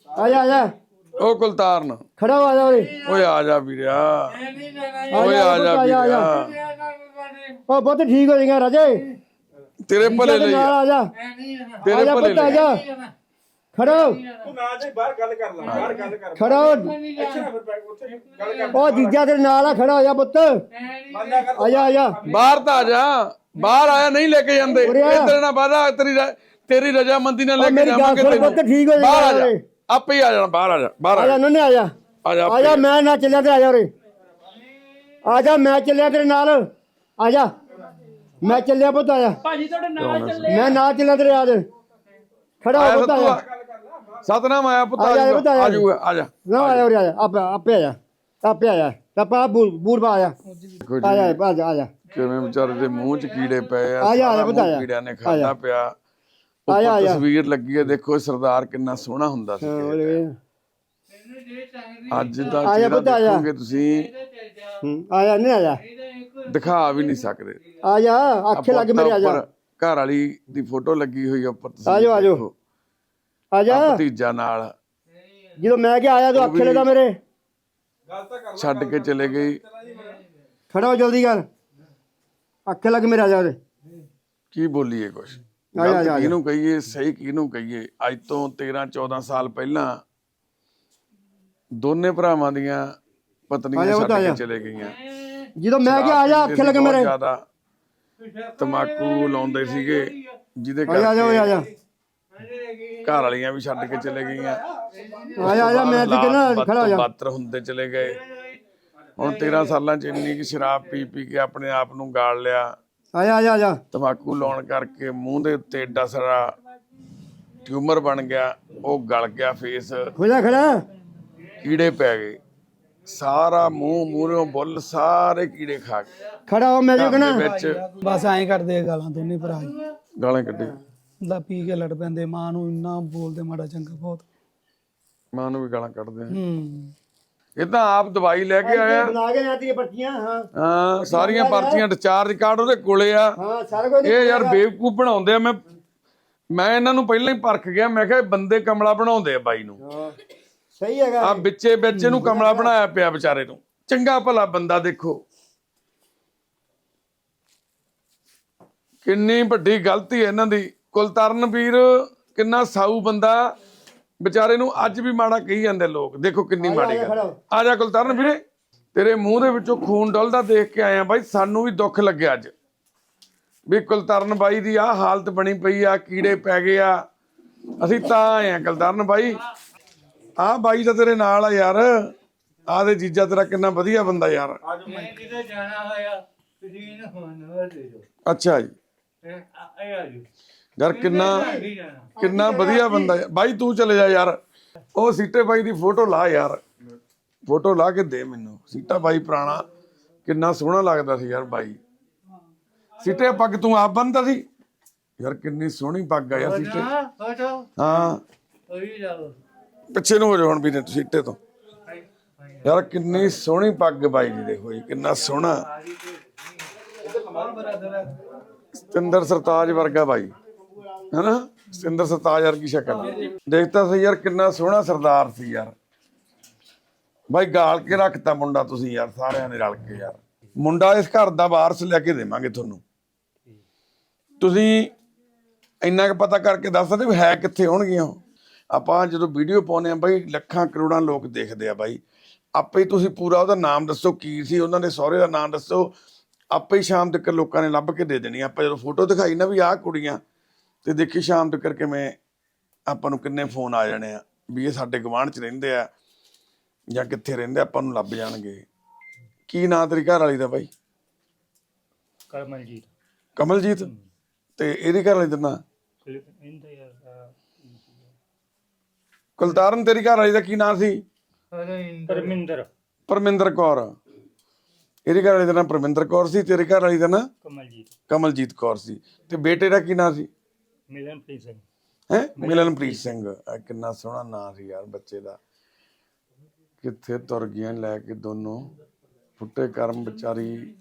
ਆ ਜਾ ਆ ਜਾ। ਉਹ ਕੁਲਤਾਰਨ। ਖੜਾ ਹੋ ਆ ਜਾ ਉਰੇ। ਓਏ ਆ ਜਾ ਵੀਰਿਆ। ਓਏ ਆ ਜਾ। ਵੀਰਿਆ ਉਹ ਪੁੱਤ ਠੀਕ ਹੋ ਜਾਏਗਾ ਰਾਜੇ। ਤੇਰੇ ਭਲੇ ਲਈ ਆ। ਜਾ। ਤੇਰੇ ਭਲੇ ਪੁੱਤ ਆ ਲਈ ਜਾ। ਖੜੋ। ਤੂੰ ਨਾ ਜੇ ਬਾਹਰ ਗੱਲ ਕਰ ਲੈ ਬਾਹਰ ਗੱਲ ਕਰ। ਖੜੋ। ਇੱਥੇ ਨਾ ਫਿਰ ਬੈਠ ਉੱਥੇ ਗੱਲ ਕਰ ਉਹ ਜੀਜਾ ਤੇਰੇ ਨਾਲ ਆ ਖੜਾ ਹੋ ਜਾ ਪੁੱਤ। ਮੰਨਿਆ ਕਰ ਆ ਜਾ ਆ ਜਾ ਬਾਹਰ ਤਾਂ ਆ ਜਾ। ਬਾਹਰ ਆਇਆ ਨਹੀਂ ਲੈ ਕੇ ਜਾਂਦੇ। ਇਹ ਤੇਰੇ ਨਾਲ ਵਾਦਾ ਤੇਰੀ ਰ- ਤੇਰੀ ਰਜਾਮੰਦੀ ਨਾਲ ਲੈ ਕੇ ਮੇਰੀ ਗੱਲ ਜਾਵਾਂਗੇ ਤੈਨੂੰ। ਪੁੱਤ, ਠੀਕ ਹੋ ਬਾਹਰ ਆ ਜਾ। ਉਰੇ। ਆਪੇ ਹੀ ਆ ਜਾਣਾ ਬਾਹਰ ਆ ਜਾ ਬਾਹਰ ਆ ਜਾ। ਨੰਨੇ ਆ ਜਾ ਆ ਜਾ ਆ। ਜਾ ਮੈਂ ਨਾ ਚੱਲਿਆ ਤੇ ਆ ਜਾ ਉਰੇ। ਆ ਜਾ ਮੈਂ ਚੱਲਿਆ ਤੇਰੇ ਨਾਲ। ਆ ਜਾ। ਮੈਂ ਚੱਲਿਆ ਪੁੱਤ ਆ ਜਾ। ਭਾਜੀ ਤੁਹਾਡੇ ਨਾਲ ਚੱਲੇ ਮੈਂ ਨਾਲ ਚੱਲਿਆ ਤੇਰੇ ਆ ਜਾ ਖੜਾ ਹੋ ਪੁੱਤ ਆ ਜਾ। ਸਤਨਾਮ ਆਇਆ ਪੁੱਤ ਆ ਆ ਜਾ, ਪੁੱਤ ਆ ਜਾ। ਜਾਊਗਾ ਆ ਜਾਊਗਾ ਆ ਜਾ ਨਾ ਆ ਜਾ ਉਰੇ ਆ ਜਾ ਆਪੇ ਆਪੇ ਆ ਜਾ ਆਪੇ ਆ ਜਾ ਆਪਾ ਬੂਰ ਬੂਰ ਪਾ ਆ ਜਾ ਆ ਜਾ ਆ ਜਾ ਆ ਜਾ ਕਿਵੇਂ ਵਿਚਾਰੇ ਦੇ ਮੂੰਹ 'ਚ ਕੀੜੇ ਪਏ ਆ ਆ ਜਾ, ਆ ਜਾ। ਕੀੜਿਆਂ ਨੇ ਖਾਦਾ। ਪਿਆ ਆ ਜਾ, ਆ ਉੱਪਰ। ਤਸਵੀਰ ਲੱਗੀ ਹੈ ਦੇਖੋ ਸਰਦਾਰ ਕਿੰਨਾ ਸੋਹਣਾ ਹੁੰਦਾ ਸੀ। ਅੱਜ ਦਾ ਆ ਜਾ ਚਿਹਰਾ ਪੁੱਤ, ਆ ਜਾ। ਦੇਖੋਗੇ ਤੁਸੀਂ ਹੂੰ, ਆ ਜਾ ਨਹੀਂ ਆ ਜਾ ਦਿਖਾ ਵੀ ਨਹੀਂ ਸਕਦੇ ਆ ਜਾ ਅੱਖੇ ਲੱਗ ਮੇਰੇ ਆ ਜਾ ਘਰ ਵਾਲੀ ਦੀ ਫੋਟੋ ਲੱਗੀ ਹੋਈ ਉੱਪਰ ਤੁਸੀਂ ਆ ਜਾਓ, ਆ ਜਾ। ਭਤੀਜਾ ਨਾਲ। ਜਦੋਂ ਮੈਂ ਕਿਹਾ ਆਇਆ ਤੂੰ ਅੱਖੇ ਲੱਗਾ ਮੇਰੇ। ਗੱਲ ਤਾਂ ਕਰ ਛੱਡ ਕੇ ਚਲੇ ਗਈ। ਖੜਾ ਹੋ ਜਲਦੀ ਕਰ। ਅੱਖੇ ਲੱਗ ਮੇਰੇ ਆ ਜਾ ਉਰੇ। ਕੀ ਬੋਲੀਏ ਕੁਛ? ਆ ਜਾ, ਆ ਜਾ, ਆ ਗਲਤ। ਕਿਹਨੂੰ ਕਹੀਏ ਸਹੀ ਕਿਹਨੂੰ ਕਹੀਏ? ਅੱਜ ਤੋਂ 13 14 ਸਾਲ ਪਹਿਲਾਂ ਦੋਨੇ ਭਰਾਵਾਂ ਦੀਆਂ ਪਤਨੀਆਂ ਛੱਡ ਕੇ। ਚਲੇ ਗਈਆਂ। ਜਦੋਂ ਮੈਂ ਕਿਹਾ ਆ ਜਾ ਅੱਖੇ ਲੱਗ ਮੇਰੇ। ਜ਼ਿਆਦਾ। ਤਮਾਕੂ ਲਾਉਂਦੇ ਸੀਗੇ ਜਿਹਦੇ ਆ ਜਾ ਆ ਜਾ ਆ ਜਾ। ਕਰਕੇ ਘਰ ਵਾਲੀਆਂ ਵੀ ਛੱਡ ਕੇ ਚਲੇ ਗਈਆਂ। ਆ ਜਾ ਆ ਜਾ ਮੈਂ ਤੇ ਕਹਿੰਦਾ ਖੜਾ ਹੋ ਜਾ। ਬਾਤਰ ਹੁੰਦੇ ਚਲੇ ਗਏ। ਹੁਣ 13 ਸਾਲਾਂ ਚ ਇੰਨੀ ਕਿ ਸ਼ਰਾਬ ਪੀ ਪੀ ਕੇ ਆਪਣੇ ਆਪ ਨੂੰ ਗਾਲ ਲਿਆ। ਆ ਜਾ ਆ ਜਾ ਆ ਜਾ। ਤਮਾਕੂ ਲਾਉਣ ਕਰਕੇ ਮੂੰਹ ਦੇ ਉੱਤੇ ਏਡਾ ਸਾਰਾ ਟਿਊਮਰ ਬਣ ਗਿਆ ਉਹ ਗਲ ਗਿਆ ਫੇਸ ਹੋ ਜਾ ਖੜਾ। ਕੀੜੇ ਪੈ ਗਏ। ਸਾਰਾ ਮੂੰਹ ਮੂਹਰੋਂ ਬੁੱਲ ਸਾਰੇ ਕੀੜੇ ਖਾ ਗਏ। ਖੜਾ ਹੋ ਮੈਂ ਜੋ ਘਰ ਕਹਣਾ ਦੇ ਵਿੱਚ ਬਸ ਐਂ ਕਰਦੇ ਆ ਗਾਲਾਂ ਦੋਨੇ ਭਰਾ ਗਾਲਾਂ ਕੱਢੇ ਦਾ ਪੀ ਕੇ ਲੜ ਪੈਂਦੇ ਮਾਂ ਨੂੰ ਇੰਨਾ ਬੋਲਦੇ ਮਾੜਾ ਚੰਗਾ ਬਹੁਤ। ਮਾਂ ਨੂੰ ਵੀ ਗਾਲਾਂ ਕੱਢਦੇ ਆ। ਹੂੰ। ਇਹ ਤਾਂ ਆਪ ਦਵਾਈ ਲੈ ਕੇ ਆਇਆ। ਬਣਾ ਕੇ ਜਾਂਦੀ ਪਰਚੀਆਂ ਹਾਂ। ਹਾਂ ਸਾਰੀਆਂ ਪਰਚੀਆਂ ਡਿਸਚਾਰਜ ਕਾਰਡ ਉਹਦੇ ਕੋਲੇ ਆ। ਹਾਂ ਸਾਰਾ ਕੁਝ ਇਹ ਯਾਰ ਬੇਵਕੂਫ ਬਣਾਉਂਦੇ ਆ ਮੈਂ ਮੈਂ ਇਹਨਾਂ ਨੂੰ ਪਹਿਲਾਂ ਹੀ ਪਰਖ ਗਿਆ ਮੈਂ ਕਿਹਾ ਇਹ ਬੰਦੇ ਕਮਲਾ ਬਣਾਉਂਦੇ ਆ ਬਾਈ ਨੂੰ। ਹਾਂ ਸਹੀ ਹੈਗਾ ਆ ਵਿੱਚੇ ਵਿੱਚ ਇਹਨੂੰ ਕਮਲਾ ਬਣਾਇਆ ਪਿਆ ਵਿਚਾਰੇ ਨੂੰ। ਚੰਗਾ ਭਲਾ ਬੰਦਾ ਦੇਖੋ। ਕਿੰਨੀ ਵੱਡੀ ਗਲਤੀ ਹੈ ਇਹਨਾਂ ਦੀ। ਕੁਲਤਰਨ ਵੀਰ ਕਿੰਨਾ ਸਾਊ ਬੰਦਾ। ਵਿਚਾਰੇ ਨੂੰ ਅੱਜ ਵੀ ਮਾੜਾ ਕਹੀ ਜਾਂਦੇ ਲੋਕ। ਦੇਖੋ ਕਿੰਨੀ ਮਾੜੀ ਆ ਜਾ, ਗੱਲ। ਆ ਜਾ ਕੁਲਤਰਨ ਵੀਰੇ। ਤੇਰੇ ਮੂੰਹ ਦੇ ਵਿੱਚੋਂ ਖੂਨ ਡੁੱਲਦਾ ਦੇਖ ਕੇ ਆਇਆ ਬਾਈ ਸਾਨੂੰ ਵੀ ਦੁੱਖ ਲੱਗਿਆ ਅੱਜ। ਵੀ ਕੁਲਤਰਨ ਬਾਈ ਦੀ ਆ ਹਾਲਤ ਬਣੀ ਪਈ ਆ ਕੀੜੇ ਪੈ ਗਏ ਆ। ਅਸੀਂ ਤਾਂ ਆਏ ਆ ਕੁਲਤਰਨ ਬਾਈ। ਆ ਬਾਈ ਤਾਂ ਤੇਰੇ ਨਾਲ ਆ ਯਾਰ। ਆ ਦੇ ਜੀਜਾ ਤੇਰਾ ਕਿੰਨਾ ਵਧੀਆ ਬੰਦਾ ਯਾਰ। ਮੈਂ ਕਿਤੇ ਜਾਣਾ ਹੋਇਆ ਤੁਸੀਂ ਇਹਨੂੰ ਫੋਨ ਦੇ ਦਿਓ। ਅੱਛਾ ਜੀ। ਇਹ ਆ ਇਹ ਆ ਜੀ। ਯਾਰ ਕਿੰਨਾ ਕਿੰਨਾ ਵਧੀਆ ਬੰਦਾ ਯਾਰ। ਬਾਈ ਤੂੰ ਚਲੇ ਜਾ ਯਾਰ। ਉਹ ਸੀਟੇ ਬਾਈ ਦੀ ਫੋਟੋ ਲਾ ਯਾਰ। ਫੋਟੋ ਲਾ ਕੇ ਦੇ ਮੈਨੂੰ। ਸੀਟਾ ਬਾਈ ਪੁਰਾਣਾ। ਕਿੰਨਾ ਸੋਹਣਾ ਲੱਗਦਾ ਸੀ ਯਾਰ ਬਾਈ। ਸੀਟੇ ਪੱਗ ਤੂੰ ਆਪ ਬੰਨਦਾ ਸੀ? ਯਾਰ ਕਿੰਨੀ ਸੋਹਣੀ ਪੱਗ ਆ ਯਾਰ ਸੀਟੇ। ਫੋਟੋ ਹਾਂ ਹੋਈ ਜਾਓ। ਪਿੱਛੇ ਨੂੰ ਹੋ ਜਾ ਹੁਣ ਵੀਰੇ ਸੀਟੇ ਤੋਂ। ਯਾਰ ਕਿੰਨੀ ਸੋਹਣੀ ਪੱਗ ਬਾਈ ਦੀ ਦੇਖੋ ਜੀ ਕਿੰਨਾ ਸੋਹਣਾ। ਸਤਿੰਦਰ ਸਰਤਾਜ ਵਰਗਾ ਬਾਈ। ਹੈਨਾ? ਸਤਿੰਦਰ ਸਰਤਾਜ ਵਰਗੀ ਸ਼ਕਲ। ਦੇਖਤਾ ਸੀ ਯਾਰ, ਕਿੰਨਾ ਸੋਹਣਾ ਸਰਦਾਰ ਸੀ ਯਾਰ। ਬਾਈ ਗਾਲ ਕੇ ਰੱਖਤਾ ਮੁੰਡਾ ਤੁਸੀਂ ਯਾਰ, ਸਾਰਿਆਂ ਨੇ ਰਲ ਕੇ ਯਾਰ। ਮੁੰਡਾ ਇਸ ਘਰ ਦਾ ਵਾਰਸ ਲੈ ਕੇ ਦੇਵਾਂਗੇ ਤੁਹਾਨੂੰ। ਤੁਸੀਂ ਇੰਨਾ ਕੁ ਪਤਾ ਕਰਕੇ ਦੱਸ ਸਕਦੇ ਵੀ ਹੈ ਕਿੱਥੇ ਹੋਣਗੀਆਂ ਆਪਾਂ ਜਦੋਂ ਵੀਡੀਓ ਪਾਉਨੇ ਆ ਬਾਈ ਲੱਖਾਂ ਕਰੋੜਾਂ ਲੋਕ ਦੇਖਦੇ ਆ ਬਾਈ। ਆਪੇ ਤੁਸੀਂ ਪੂਰਾ ਉਹਦਾ ਨਾਮ ਦੱਸੋ, ਕੀ ਸੀ, ਉਹਨਾਂ ਦੇ ਸਹੁਰੇ ਦਾ ਨਾਮ ਦੱਸੋ। ਆਪੇ ਸ਼ਾਮ ਤੱਕ ਲੋਕਾਂ ਨੇ ਲੱਭ ਕੇ ਦੇ ਦੇਣੀ ਆਪਾਂ ਜਦੋਂ ਫੋਟੋ ਦਿਖਾਈ ਨਾ ਵੀ ਆਹ ਕੁੜੀਆਂ ਤੇ ਦੇਖੀ ਸ਼ਾਮ ਤੱਕ ਕਿਵੇਂ ਆਪਾਂ ਨੂੰ ਕਿੰਨੇ ਫੋਨ ਆ ਜਾਣੇ ਆ ਵੀ ਇਹ ਸਾਡੇ ਗਵਾਂਢ ਚ ਰਹਿੰਦੇ ਆ ਜਾਂ ਕਿੱਥੇ ਰਹਿੰਦੇ ਆ, ਆਪਾਂ ਨੂੰ ਲੱਭ ਜਾਣਗੇ। ਕੀ ਨਾਂ ਤੇਰੀ ਘਰ ਵਾਲੀ ਦਾ ਬਾਈ? ਕਰਮਲਜੀਤ। ਕਮਲਜੀਤ? ਤੇ ਇਹਦੀ ਘਰ ਵਾਲੀ ਦਾ ਨਾਂ? ਇਹਦਾ ਯਾਰ ਕੁਲਤਾਰਨ ਤੇਰੀ ਘਰ ਵਾਲੀ ਦਾ ਕੀ ਨਾਂ ਸੀ? ਪਰਮਿੰਦਰ। ਪਰਮਿੰਦਰ ਕੌਰ। ਇਹਦੀ ਘਰ ਵਾਲੀ ਦਾ ਨਾਂ ਪਰਮਿੰਦਰ ਕੌਰ ਸੀ ਤੇਰੇ ਘਰ ਵਾਲੀ ਦਾ ਨਾਂ? ਕਮਲਜੀਤ। ਕਮਲਜੀਤ ਕੌਰ ਸੀ। ਤੇ ਬੇਟੇ ਦਾ ਕੀ ਨਾਂ ਸੀ? ਮਿਲਨਪ੍ਰੀਤ ਸਿੰਘ। ਹੈ? ਮਿਲਨਪ੍ਰੀਤ ਸਿੰਘ। ਆਹ ਕਿੰਨਾ ਸੋਹਣਾ ਨਾਂ ਸੀ ਯਾਰ ਬੱਚੇ ਦਾ। ਕਿੱਥੇ ਤੁਰ ਗਈਆਂ ਲੈ ਕੇ ਦੋਨੋਂ। ਫੁੱਟੇ ਕਰਮ ਵਿਚਾਰੀ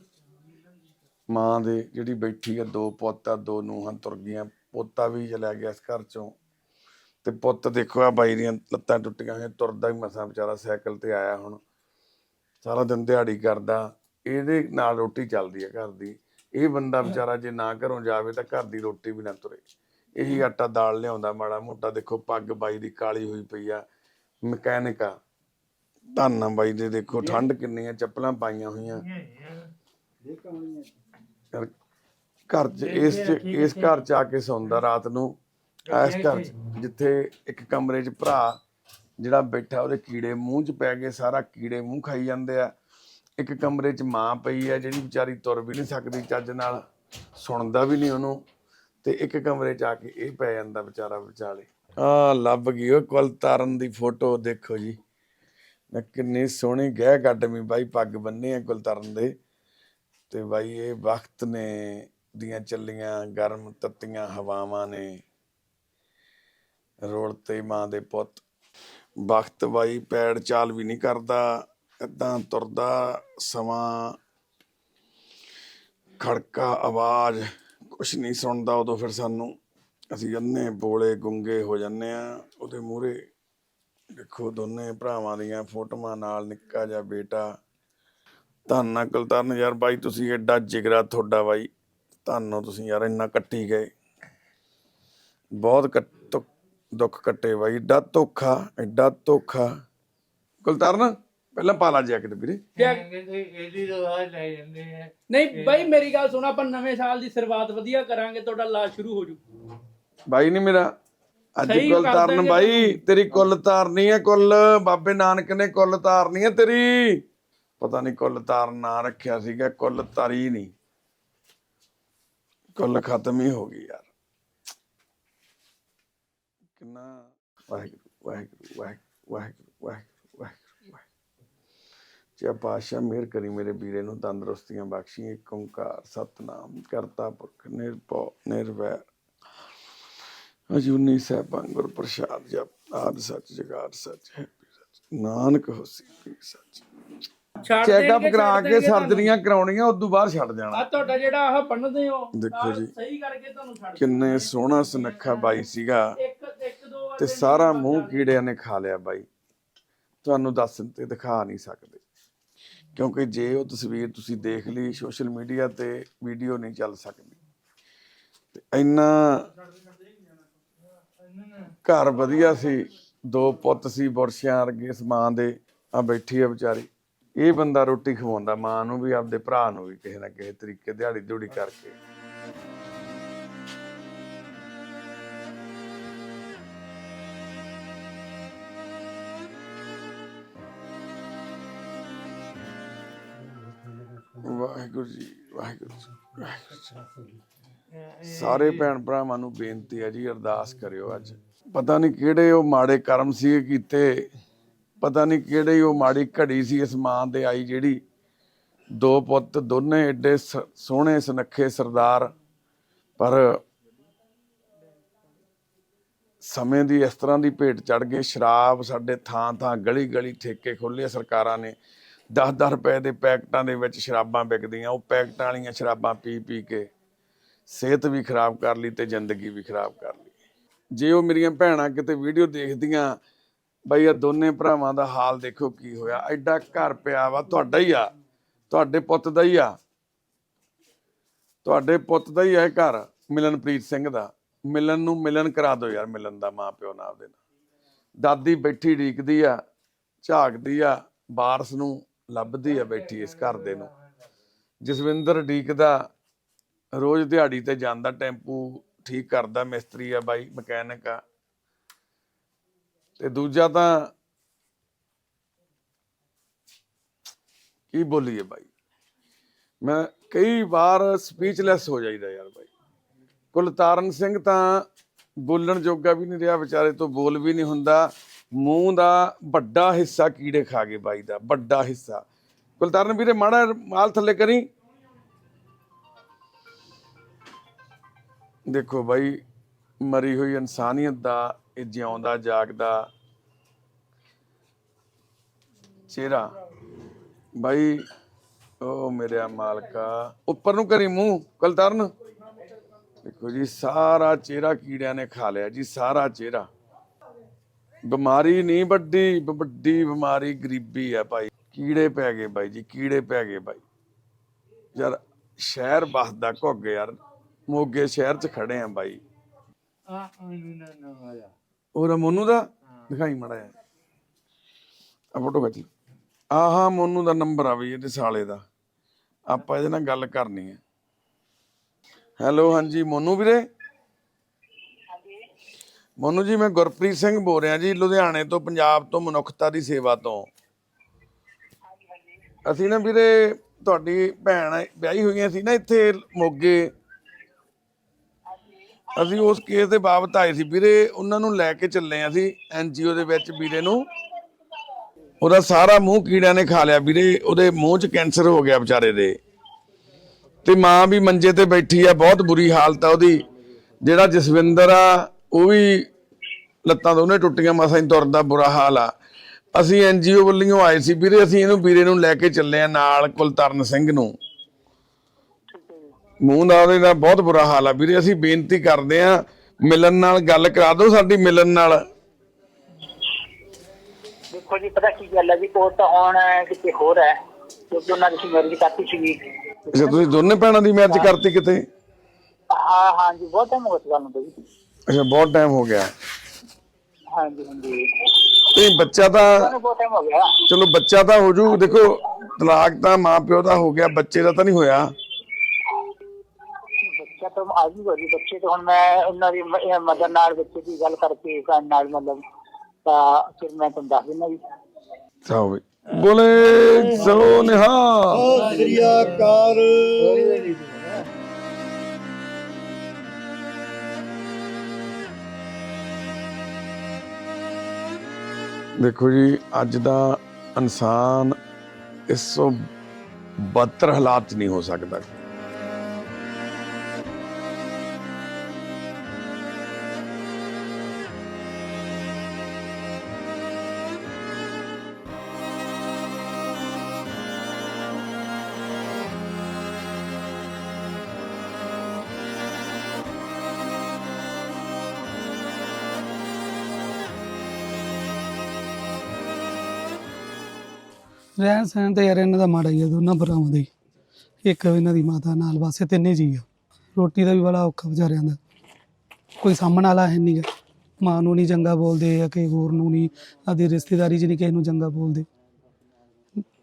ਮਾਂ ਦੇ, ਜਿਹੜੀ ਬੈਠੀ ਆ, ਦੋ ਪੁੱਤ ਆ ਦੋ ਨੂੰਹਾਂ ਤੁਰ ਗਈਆਂ। ਪੋਤਾ ਵੀ ਚਲਾ ਗਿਆ ਇਸ ਘਰ ਚੋਂ। ਤੇ ਪੁੱਤ ਦੇਖੋ ਆ ਬਾਈ ਦੀਆਂ ਲੱਤਾਂ ਟੁੱਟੀਆਂ ਹੋਈਆਂ, ਤੁਰਦਾ ਵੀ ਮਸਾਂ ਵਿਚਾਰਾ ਸਾਈਕਲ ਤੇ ਆਇਆ ਹੁਣ। ਸਾਰਾ ਦਿਨ ਦਿਹਾੜੀ ਕਰਦਾ। ਇਹਦੇ ਨਾਲ ਰੋਟੀ ਚੱਲਦੀ ਹੈ ਘਰ ਦੀ। ਇਹ ਬੰਦਾ ਵਿਚਾਰਾ ਜੇ ਨਾ ਘਰੋਂ ਜਾਵੇ ਤਾਂ ਘਰ ਦੀ ਰੋਟੀ ਵੀ ਨਾ ਤੁਰੇ। ਇਹੀ ਆਟਾ ਦਾਲ ਲਿਆਉਂਦਾ ਮਾੜਾ ਮੋਟਾ। ਦੇਖੋ ਪੱਗ ਬਾਈ ਦੀ ਕਾਲੀ ਹੋਈ ਪਈ ਆ ਮਕੈਨਿਕ ਆ। ਧੰਨਾ ਬਾਈ ਦੇ ਦੇਖੋ ਠੰਡ ਕਿੰਨੀ ਆ ਚੱਪਲਾਂ ਪਾਈਆਂ ਹੋਈਆਂ। ਯਾਰ, ਘਰ 'ਚ ਇਸ 'ਚ ਇਸ ਘਰ 'ਚ ਆ ਕੇ ਸੌਂਦਾ ਰਾਤ ਨੂੰ। ਇਸ ਘਰ 'ਚ ਜਿੱਥੇ ਇੱਕ ਕਮਰੇ 'ਚ ਭਰਾ ਜਿਹੜਾ ਬੈਠਾ ਉਹਦੇ ਕੀੜੇ ਮੂੰਹ 'ਚ ਪੈ ਗਏ ਸਾਰਾ ਕੀੜੇ ਮੂੰਹ ਖਾਈ ਜਾਂਦੇ ਆ। ਇੱਕ ਕਮਰੇ 'ਚ ਮਾਂ ਪਈ ਆ ਜਿਹੜੀ ਵਿਚਾਰੀ ਤੁਰ ਵੀ ਨਹੀਂ ਸਕਦੀ ਚੱਜ ਨਾਲ ਸੁਣਦਾ ਵੀ ਨਹੀਂ ਉਹਨੂੰ। ਤੇ ਇੱਕ ਕਮਰੇ 'ਚ ਆ ਕੇ ਇਹ ਪੈ ਜਾਂਦਾ ਵਿਚਾਰਾ ਵਿਚਾਲੇ। ਆ ਲੱਭ ਗਈ ਉਹ ਕੁਲ ਤਾਰਨ ਦੀ ਫੋਟੋ ਦੇਖੋ ਜੀ। ਕਿੰਨੀ ਸੋਹਣੀ ਗਹਿ ਗੱਡਮੀ ਬਾਈ ਪੱਗ ਬੰਨੇ ਆ ਕੁਲਤਰਨ ਦੇ। ਤੇ ਬਾਈ ਇਹ ਵਕਤ ਨੇ ਦੀਆਂ ਚੱਲੀਆਂ ਗਰਮ ਤੱਤੀਆਂ ਹਵਾਵਾਂ ਨੇ। ਰੋਲ ਤੇ ਮਾਂ ਦੇ ਪੁੱਤ। ਵਕਤ ਬਾਈ ਪੈੜ ਚਾਲ ਵੀ ਨਹੀਂ ਕਰਦਾ ਏਦਾਂ ਤੁਰਦਾ ਸਮਾਂ ਖੜਕਾ ਆਵਾਜ਼। ਕੁਛ ਨਹੀਂ ਸੁਣਦਾ, ਉਦੋਂ ਫਿਰ ਸਾਨੂੰ ਅਸੀਂ ਅੰਨੇ ਬੋਲੇ ਗੁੰਗੇ ਹੋ ਜੰਨੇ ਆ ਉਹਦੇ ਮੂਹਰੇ ਦੇਖੋ ਦੋਨੇ ਭਰਾਵਾਂ ਦੀਆਂ ਫੋਟੋਆਂ, ਨਾਲ ਨਿੱਕਾ ਜਿਹਾ ਬੇਟਾ। ਧੰਨਾ ਕੁਲਤਰਨ ਯਾਰ, ਬਾਈ ਤੁਸੀਂ ਐਡਾ ਜਿਗਰਾ ਤੁਹਾਡਾ ਬਾਈ। ਧੰਨੋ ਤੁਸੀਂ ਯਾਰ, ਇੰਨਾ ਕੱਟੀ ਗਏ। ਬਹੁਤ ਕੱਟ- ਦੁੱਖ ਕੱਟੇ ਬਾਈ। ਐਡਾ ਧੋਖਾ ਐਡਾ ਧੋਖਾ। ਕੁਲਤਰਨ ਪਹਿਲਾਂ ਵੀਰੇ। ਕਹਿੰਦੇ ਇਹਦੀ ਦਵਾ ਲੈ ਜਾਂਦੇ ਆ। ਨਹੀਂ ਬਾਈ ਮੇਰੀ ਗੱਲ ਸੁਣ ਆਪਾਂ ਨਵੇਂ ਸਾਲ ਦੀ ਸ਼ੁਰੂਆਤ ਵਧੀਆ ਕਰਾਂਗੇ ਤੁਹਾਡਾ ਲਾਜ ਸ਼ੁਰੂ ਹੋ ਜੂ। ਬਾਈ ਨਹੀਂ ਮੇਰਾ ਅੱਜ ਸਹੀ ਕੁੱਲ ਕਰ ਤਾਰਨ ਬਾਈ ਤੇਰੀ ਕੁੱਲ ਤਾਰਨੀ ਹੈ ਕੁੱਲ ਬਾਬੇ ਨਾਨਕ ਨੇ ਕੁੱਲ ਤਾਰਨੀ ਹੈ ਤੇਰੀ। ਪਤਾ ਨਹੀਂ ਕੁੱਲ ਤਾਰਨ ਨਾ ਰੱਖਿਆ ਸੀਗਾ ਕੁੱਲ ਤਾਰੀ ਨਹੀਂ ਕੁੱਲ ਖਤਮ ਹੀ ਹੋ ਗਈ ਯਾਰ। ਕਿੰਨਾ ਵਾਹਿਗੁਰੂ ਵਾਹਿਗੁਰੂ ਵਾਹਿਗੁਰੂ ਵਾਹਿਗੁਰੂ ਵਾਹਿਗੁਰੂ। ਜੇ ਪਾਸ਼ਾ ਮਿਹਰ ਕਰੀ ਮੇਰੇ ਵੀਰੇ ਨੂੰ ਤੰਦਰੁਸਤੀਆਂ ਬਖਸ਼ੀ ਏਕ ਓੰਕਾਰ ਸਤਨਾਮ ਕਰਤਾ ਪੁਰਖ ਨਿਰਭਉ ਨਿਰਵੈਰ। ਅਜੂਨੀ ਸਹਿਬਾਂ ਗੁਰ ਪ੍ਰਸਾਦ ਜਪ ਆਦ ਸੱਚ ਜਗਾਰ ਸੱਚ ਹੈ ਸੱਚ ਨਾਨਕ ਹੋਸੀ ਵੀ ਸੱਚ। ਚੈੱਕਅਪ ਕਰਾ ਕੇ। ਸਰਜਰੀਆਂ ਕਰਾਉਣੀਆਂ ਉਦੋਂ ਬਾਅਦ ਛੱਡ ਆ ਜਾਣਾ ਤੁਹਾਡਾ ਜਿਹੜਾ ਆਹ ਬੰਨਦੇ ਹੋ ਦੇਖੋ ਜੀ। ਸਹੀ ਕਰਕੇ ਤੁਹਾਨੂੰ ਛੱਡ ਕਿੰਨੇ ਸੋਹਣਾ ਸੁਨੱਖਾ ਬਾਈ ਸੀਗਾ। ਤੇ ਸਾਰਾ ਮੂੰਹ ਕੀੜਿਆਂ ਨੇ ਖਾ ਲਿਆ ਬਾਈ। ਤੁਹਾਨੂੰ ਦੱਸ ਤੇ ਦਿਖਾ ਨਹੀਂ ਸਕਦੇ। ਕਿਉਂਕਿ ਜੇ ਉਹ ਤਸਵੀਰ ਤੁਸੀਂ ਦੇਖ ਲਈ, ਸੋਸ਼ਲ ਮੀਡੀਆ ਤੇ ਵੀਡੀਓ ਨਹੀਂ ਚੱਲ ਸਕਦੀ। ਤੇ ਇੰਨਾ ਘਰ ਵਧੀਆ ਸੀ, ਦੋ ਪੁੱਤ ਸੀ ਬੁਰਸ਼ਿਆਂ ਵਰਗੇ ਸਮਾਨ ਦੇ, ਆ ਬੈਠੀ ਆ ਵਿਚਾਰੀ। ਇਹ ਬੰਦਾ ਰੋਟੀ ਖਵਾਉਂਦਾ, ਮਾਂ ਨੂੰ ਵੀ, ਆਪਦੇ ਭਰਾ ਨੂੰ ਵੀ ਕਿਸੇ ਨਾ ਕਿਸੇ ਤਰੀਕੇ ਦਿਹਾੜੀ ਦਿਹੜੀ ਕਰਕੇ। ਵਾਹਿਗੁਰੂ ਜੀ ਵਾਹਿਗੁਰੂ ਜੀ ਸਾਰੇ ਭੈਣ ਭਰਾਵਾਂ ਨੂੰ ਬੇਨਤੀ ਹੈ ਜੀ ਅਰਦਾਸ ਕਰਿਓ ਅੱਜ। ਪਤਾ ਨਹੀਂ ਕਿਹੜੇ ਉਹ ਮਾੜੇ ਕਰਮ ਸੀ ਕੀਤੇ ਪਤਾ ਨਹੀਂ ਕਿਹੜੇ ਉਹ ਮਾੜੀ ਘੜੀ ਸੀ ਇਸ ਮਾਂ ਦੇ ਆਈ ਜਿਹੜੀ ਦੋ ਪੁੱਤ ਦੋਨੇ ਏਡੇ ਸੋਹਣੇ ਸੁਨੱਖੇ ਸਰਦਾਰ ਪਰ ਸਮੇਂ ਦੀ ਇਸ ਤਰ੍ਹਾਂ ਦੀ ਭੇਟ ਚੜ ਗਈ ਸ਼ਰਾਬ ਸਾਡੇ ਥਾਂ ਥਾਂ ਗਲੀ ਗਲੀ ਠੇਕੇ ਖੋਲੇ ਸਰਕਾਰਾਂ ਨੇ। 10-10 ਰੁਪਏ ਦੇ ਪੈਕਟਾਂ ਦੇ ਵਿੱਚ ਸ਼ਰਾਬਾਂ ਵਿਕਦੀਆਂ, ਉਹ ਪੈਕਟਾਂ ਵਾਲੀਆਂ ਸ਼ਰਾਬਾਂ ਪੀ ਪੀ ਕੇ ਸਿਹਤ ਵੀ ਖਰਾਬ ਕਰ ਲਈ ਤੇ ਜ਼ਿੰਦਗੀ ਵੀ ਖਰਾਬ ਕਰ ਲਈ। ਜੇ ਉਹ ਮੇਰੀਆਂ ਭੈਣਾਂ ਕਿਤੇ ਵੀਡੀਓ ਦੇਖਦੀਆਂ, ਬਈ ਆ ਦੋਨੇ ਭਰਾਵਾਂ ਦਾ ਹਾਲ ਦੇਖੋ ਕੀ ਹੋਇਆ, ਐਡਾ ਘਰ ਪਿਆ ਵਾ, ਤੁਹਾਡਾ ਹੀ ਆ, ਤੁਹਾਡੇ ਪੁੱਤ ਦਾ ਹੀ ਆ। ਤੁਹਾਡੇ ਪੁੱਤ ਦਾ ਹੀ ਆ ਇਹ ਘਰ, ਮਿਲਨਪ੍ਰੀਤ ਸਿੰਘ ਦਾ। ਮਿਲਨ ਨੂੰ ਮਿਲਨ ਕਰਾ ਦਿਓ ਯਾਰ ਮਿਲਨ ਦਾ ਮਾਂ ਪਿਓ ਨਾਲ ਦੇ ਨਾਲ। ਦਾਦੀ ਬੈਠੀ ਢੀਕਦੀ ਆ, ਝਾਕਦੀ ਆ, ਬਾਰਸ ਨੂੰ ਲੱਭਦੀ ਆ ਬੈਠੀ ਇਸ ਘਰ ਦੇ ਨੂੰ। ਜਸਵਿੰਦਰ ਢੀਕਦਾ ਰੋਜ਼ ਦਿਹਾੜੀ ਤੇ ਜਾਂਦਾ, ਟੈਂਪੂ ਠੀਕ ਕਰਦਾ, ਮਿਸਤਰੀ ਆ ਬਾਈ, ਮਕੈਨਿਕ ਆ। ਤੇ ਦੂਜਾ ਤਾਂ ਕੀ ਬੋਲੀਏ ਬਾਈ? ਮੈਂ ਕਈ ਵਾਰ ਸਪੀਚਲੈਸ ਹੋ ਜਾਈਦਾ ਯਾਰ ਬਾਈ। ਕੁਲਤਾਰਨ ਸਿੰਘ ਤਾਂ ਬੋਲਣ ਜੋਗਾ ਵੀ ਨਹੀਂ ਰਿਹਾ, ਵਿਚਾਰੇ ਤੋਂ ਬੋਲ ਵੀ ਨਹੀਂ ਹੁੰਦਾ। ਮੂੰਹ ਦਾ ਵੱਡਾ ਹਿੱਸਾ ਕੀੜੇ ਖਾ ਗਏ ਬਾਈ ਦਾ, ਵੱਡਾ ਹਿੱਸਾ। ਕੁਲਤਾਰਨ ਵੀਰੇ, ਮਾੜਾ ਮਾਲ ਥੱਲੇ ਕਰੀ। ਦੇਖੋ ਬਾਈ, ਮਰੀ ਹੋਈ ਇਨਸਾਨੀਅਤ ਦਾ, ਇਹ ਜਿਉਂਦਾ, ਜਾਗਦਾ ਚਿਹਰਾ। ਬਾਈ ਓ ਮੇਰੇ ਮਾਲਕਾ, ਉੱਪਰ ਨੂੰ ਕਰੀ ਮੂੰਹ, ਕੁਲਤਾਰਨ। ਦੇਖੋ ਜੀ, ਸਾਰਾ ਚਿਹਰਾ ਕੀੜਿਆਂ ਨੇ ਖਾ ਲਿਆ ਜੀ, ਸਾਰਾ ਚਿਹਰਾ। ਬਿਮਾਰੀ ਨਹੀਂ ਵੱਡੀ ਵੱਡੀ ਬਿਮਾਰੀ ਗਰੀਬੀ ਆ ਭਾਈ। ਕੀੜੇ ਪੈ ਗਏ ਬਾਈ ਜੀ ਕੀੜੇ ਪੈ ਗਏ ਬਾਈ। ਯਾਰ ਸ਼ਹਿਰ ਬਸਦਾ ਘੁੱਗ ਯਾਰ। ਮੋਗੇ ਸ਼ਹਿਰ 'ਚ ਖੜੇ ਆ ਬਾਈ। ਆ ਉਹਨੂੰ ਨਾ ਨਾ ਆਇਆ ਉਹਦਾ ਮੋਨੂ ਦਾ? ਦਿਖਾਈ ਮੜਾ ਆ ਆ ਫੋਟੋ ਖਿੱਚ ਆਹਾ ਮੋਨੂ ਦਾ ਨੰਬਰ ਆ ਵੀ ਇਹਦੇ ਸਾਲੇ ਦਾ। ਆਪਾਂ ਇਹਦੇ ਨਾਲ ਗੱਲ ਕਰਨੀ ਹੈ ਹੈਲੋ ਹਾਂਜੀ ਮੋਨੂ ਵੀਰੇ? ਮੋਨੂ ਜੀ, ਮੈਂ ਗੁਰਪ੍ਰੀਤ ਸਿੰਘ ਬੋਲ ਰਿਹਾ ਜੀ, ਲੁਧਿਆਣੇ ਤੋਂ, ਪੰਜਾਬ ਤੋਂ, ਮਨੁੱਖਤਾ ਦੀ ਸੇਵਾ ਤੋਂ। ਅਸੀਂ ਨਾ ਵੀਰੇ, ਤੁਹਾਡੀ ਭੈਣ ਵਿਆਹੀ ਹੋਈਆਂ ਸੀ ਨਾ ਇੱਥੇ ਮੋਗੇ। ਅਸੀਂ ਉਸ ਕੇਸ ਦੇ ਬਾਬਤ ਆਏ ਸੀ ਵੀਰੇ, ਉਹਨਾਂ ਨੂੰ ਲੈ ਕੇ ਚੱਲੇ ਆ ਅਸੀਂ ਐਨਜੀਓ ਦੇ ਵਿੱਚ ਵੀਰੇ ਨੂੰ। ਉਹਦਾ ਸਾਰਾ ਮੂੰਹ ਕੀੜਿਆਂ ਨੇ ਖਾ ਲਿਆ ਵੀਰੇ, ਉਹਦੇ ਮੂੰਹ 'ਚ ਕੈਂਸਰ ਹੋ ਗਿਆ ਵਿਚਾਰੇ ਦੇ। ਤੇ ਮਾਂ ਵੀ ਮੰਜੇ ਤੇ ਬੈਠੀ ਆ, ਬਹੁਤ ਬੁਰੀ ਹਾਲਤ ਆ ਉਹਦੀ। ਜਿਹੜਾ ਜਸਵਿੰਦਰ ਆ ਉਹ ਵੀ ਲੱਤਾਂ ਦੋਨੇ ਟੁੱਟੀਆਂ ਮਸਾਂ ਹੀ ਤੁਰਦਾ ਬੁਰਾ ਹਾਲ ਆ। ਅਸੀਂ ਐਨਜੀਓ ਵੱਲੋਂ ਆਏ ਸੀ ਵੀਰੇ ਅਸੀਂ ਇਹਨੂੰ ਵੀਰੇ ਨੂੰ ਲੈ ਕੇ ਚੱਲੇ ਆ ਨਾਲ ਕੁਲਤਰਨ ਸਿੰਘ ਨੂੰ। ਮੂੰਹ ਦਾ ਉਹਦੇ ਦਾ ਬਹੁਤ ਬੁਰਾ ਹਾਲ ਆ ਵੀਰੇ ਅਸੀਂ ਬੇਨਤੀ ਕਰਦੇ ਆ ਮਿਲਣ ਨਾਲ ਗੱਲ ਕਰਾ ਦਿਓ ਸਾਡੀ ਮਿਲਣ ਨਾਲ। ਦੇਖੋ ਜੀ ਪਤਾ ਕੀ ਗੱਲ ਹੈ ਜੀ ਕੋਲ ਤਾਂ ਹੁਣ ਕਿਤੇ ਹੋਰ ਹੈ ਕਿਉਂਕਿ ਉਹਨਾਂ ਦੀ ਮੈਰਿਜ ਕਰਤੀ ਸੀਗੀ ਅੱਛਾ ਤੁਸੀਂ ਦੋਨੇ ਭੈਣਾਂ ਦੀ ਮੈਰਿਜ ਕਰਤੀ ਕਿਤੇ? ਹਾਂ ਹਾਂ ਜੀ ਬਹੁਤ ਟਾਈਮ ਹੋ ਗਿਆ ਤੁਹਾਨੂੰ ਤਾਂ ਜੀ। ਅੱਛਾ ਬਹੁਤ ਟਾਈਮ ਹੋ ਗਿਆ। ਹਾਂਜੀ ਹਾਂਜੀ। ਤੇ ਬੱਚਾ ਤਾਂ ਤੁਹਾਨੂੰ ਬਹੁਤ ਟਾਈਮ ਹੋ ਗਿਆ। ਚਲੋ ਬੱਚਾ ਤਾਂ ਹੋ ਜੂ ਦੇਖੋ ਤਲਾਕ ਤਾਂ ਮਾਂ ਪਿਓ ਦਾ ਹੋ ਗਿਆ ਬੱਚੇ ਦਾ ਤਾਂ ਨਹੀਂ ਹੋਇਆ। ਬੱਚਾ ਤਾਂ ਆ ਜੀ ਬੱਚੇ ਤਾਂ ਹੁਣ ਮੈਂ ਉਹਨਾਂ ਦੀ ਮਦਰ ਨਾਲ ਬੱਚੇ ਦੀ ਗੱਲ ਕਰਕੇ ਭੈਣ ਨਾਲ ਮਤਲਬ ਤਾਂ ਫਿਰ ਮੈਂ ਤੁਹਾਨੂੰ ਦੱਸ ਦਿੰਦਾ ਜੀ। ਵੀ ਬੋਲੇ ਸੋ ਨਿਹਾਲ। ਸਤਿ ਸ੍ਰੀ ਅਕਾਲ ਦੇਖੋ ਜੀ ਅੱਜ ਦਾ ਇਨਸਾਨ ਇਸ ਤੋਂ ਬਦਤਰ ਹਾਲਾਤ ਨਹੀਂ ਹੋ ਸਕਦਾ। ਰਹਿਣ ਸਹਿਣ ਤਾਂ ਯਾਰ ਇਹਨਾਂ ਦਾ ਮਾੜਾ ਹੀ ਆ, ਦੋਨਾਂ ਭਰਾਵਾਂ ਦਾ ਹੀ। ਇੱਕ ਇਹਨਾਂ ਦੀ ਮਾਤਾ ਨਾਲ ਵਾਸੇ ਤਿੰਨੇ ਜੀ ਆ। ਰੋਟੀ ਦਾ ਵੀ ਬੜਾ ਔਖਾ ਵਿਚਾਰਿਆਂ ਦਾ। ਕੋਈ ਸਾਹਮਣ ਵਾਲਾ ਹੈ ਨਹੀਂਗਾ ਮਾਂ ਨੂੰ ਨਹੀਂ ਚੰਗਾ ਬੋਲਦੇ ਆ ਕਿ ਹੋਰ ਨੂੰ ਨਹੀਂ ਆਦੀ ਰਿਸ਼ਤੇਦਾਰੀ 'ਚ ਨਹੀਂ ਕਿਸੇ ਨੂੰ ਚੰਗਾ ਬੋਲਦੇ।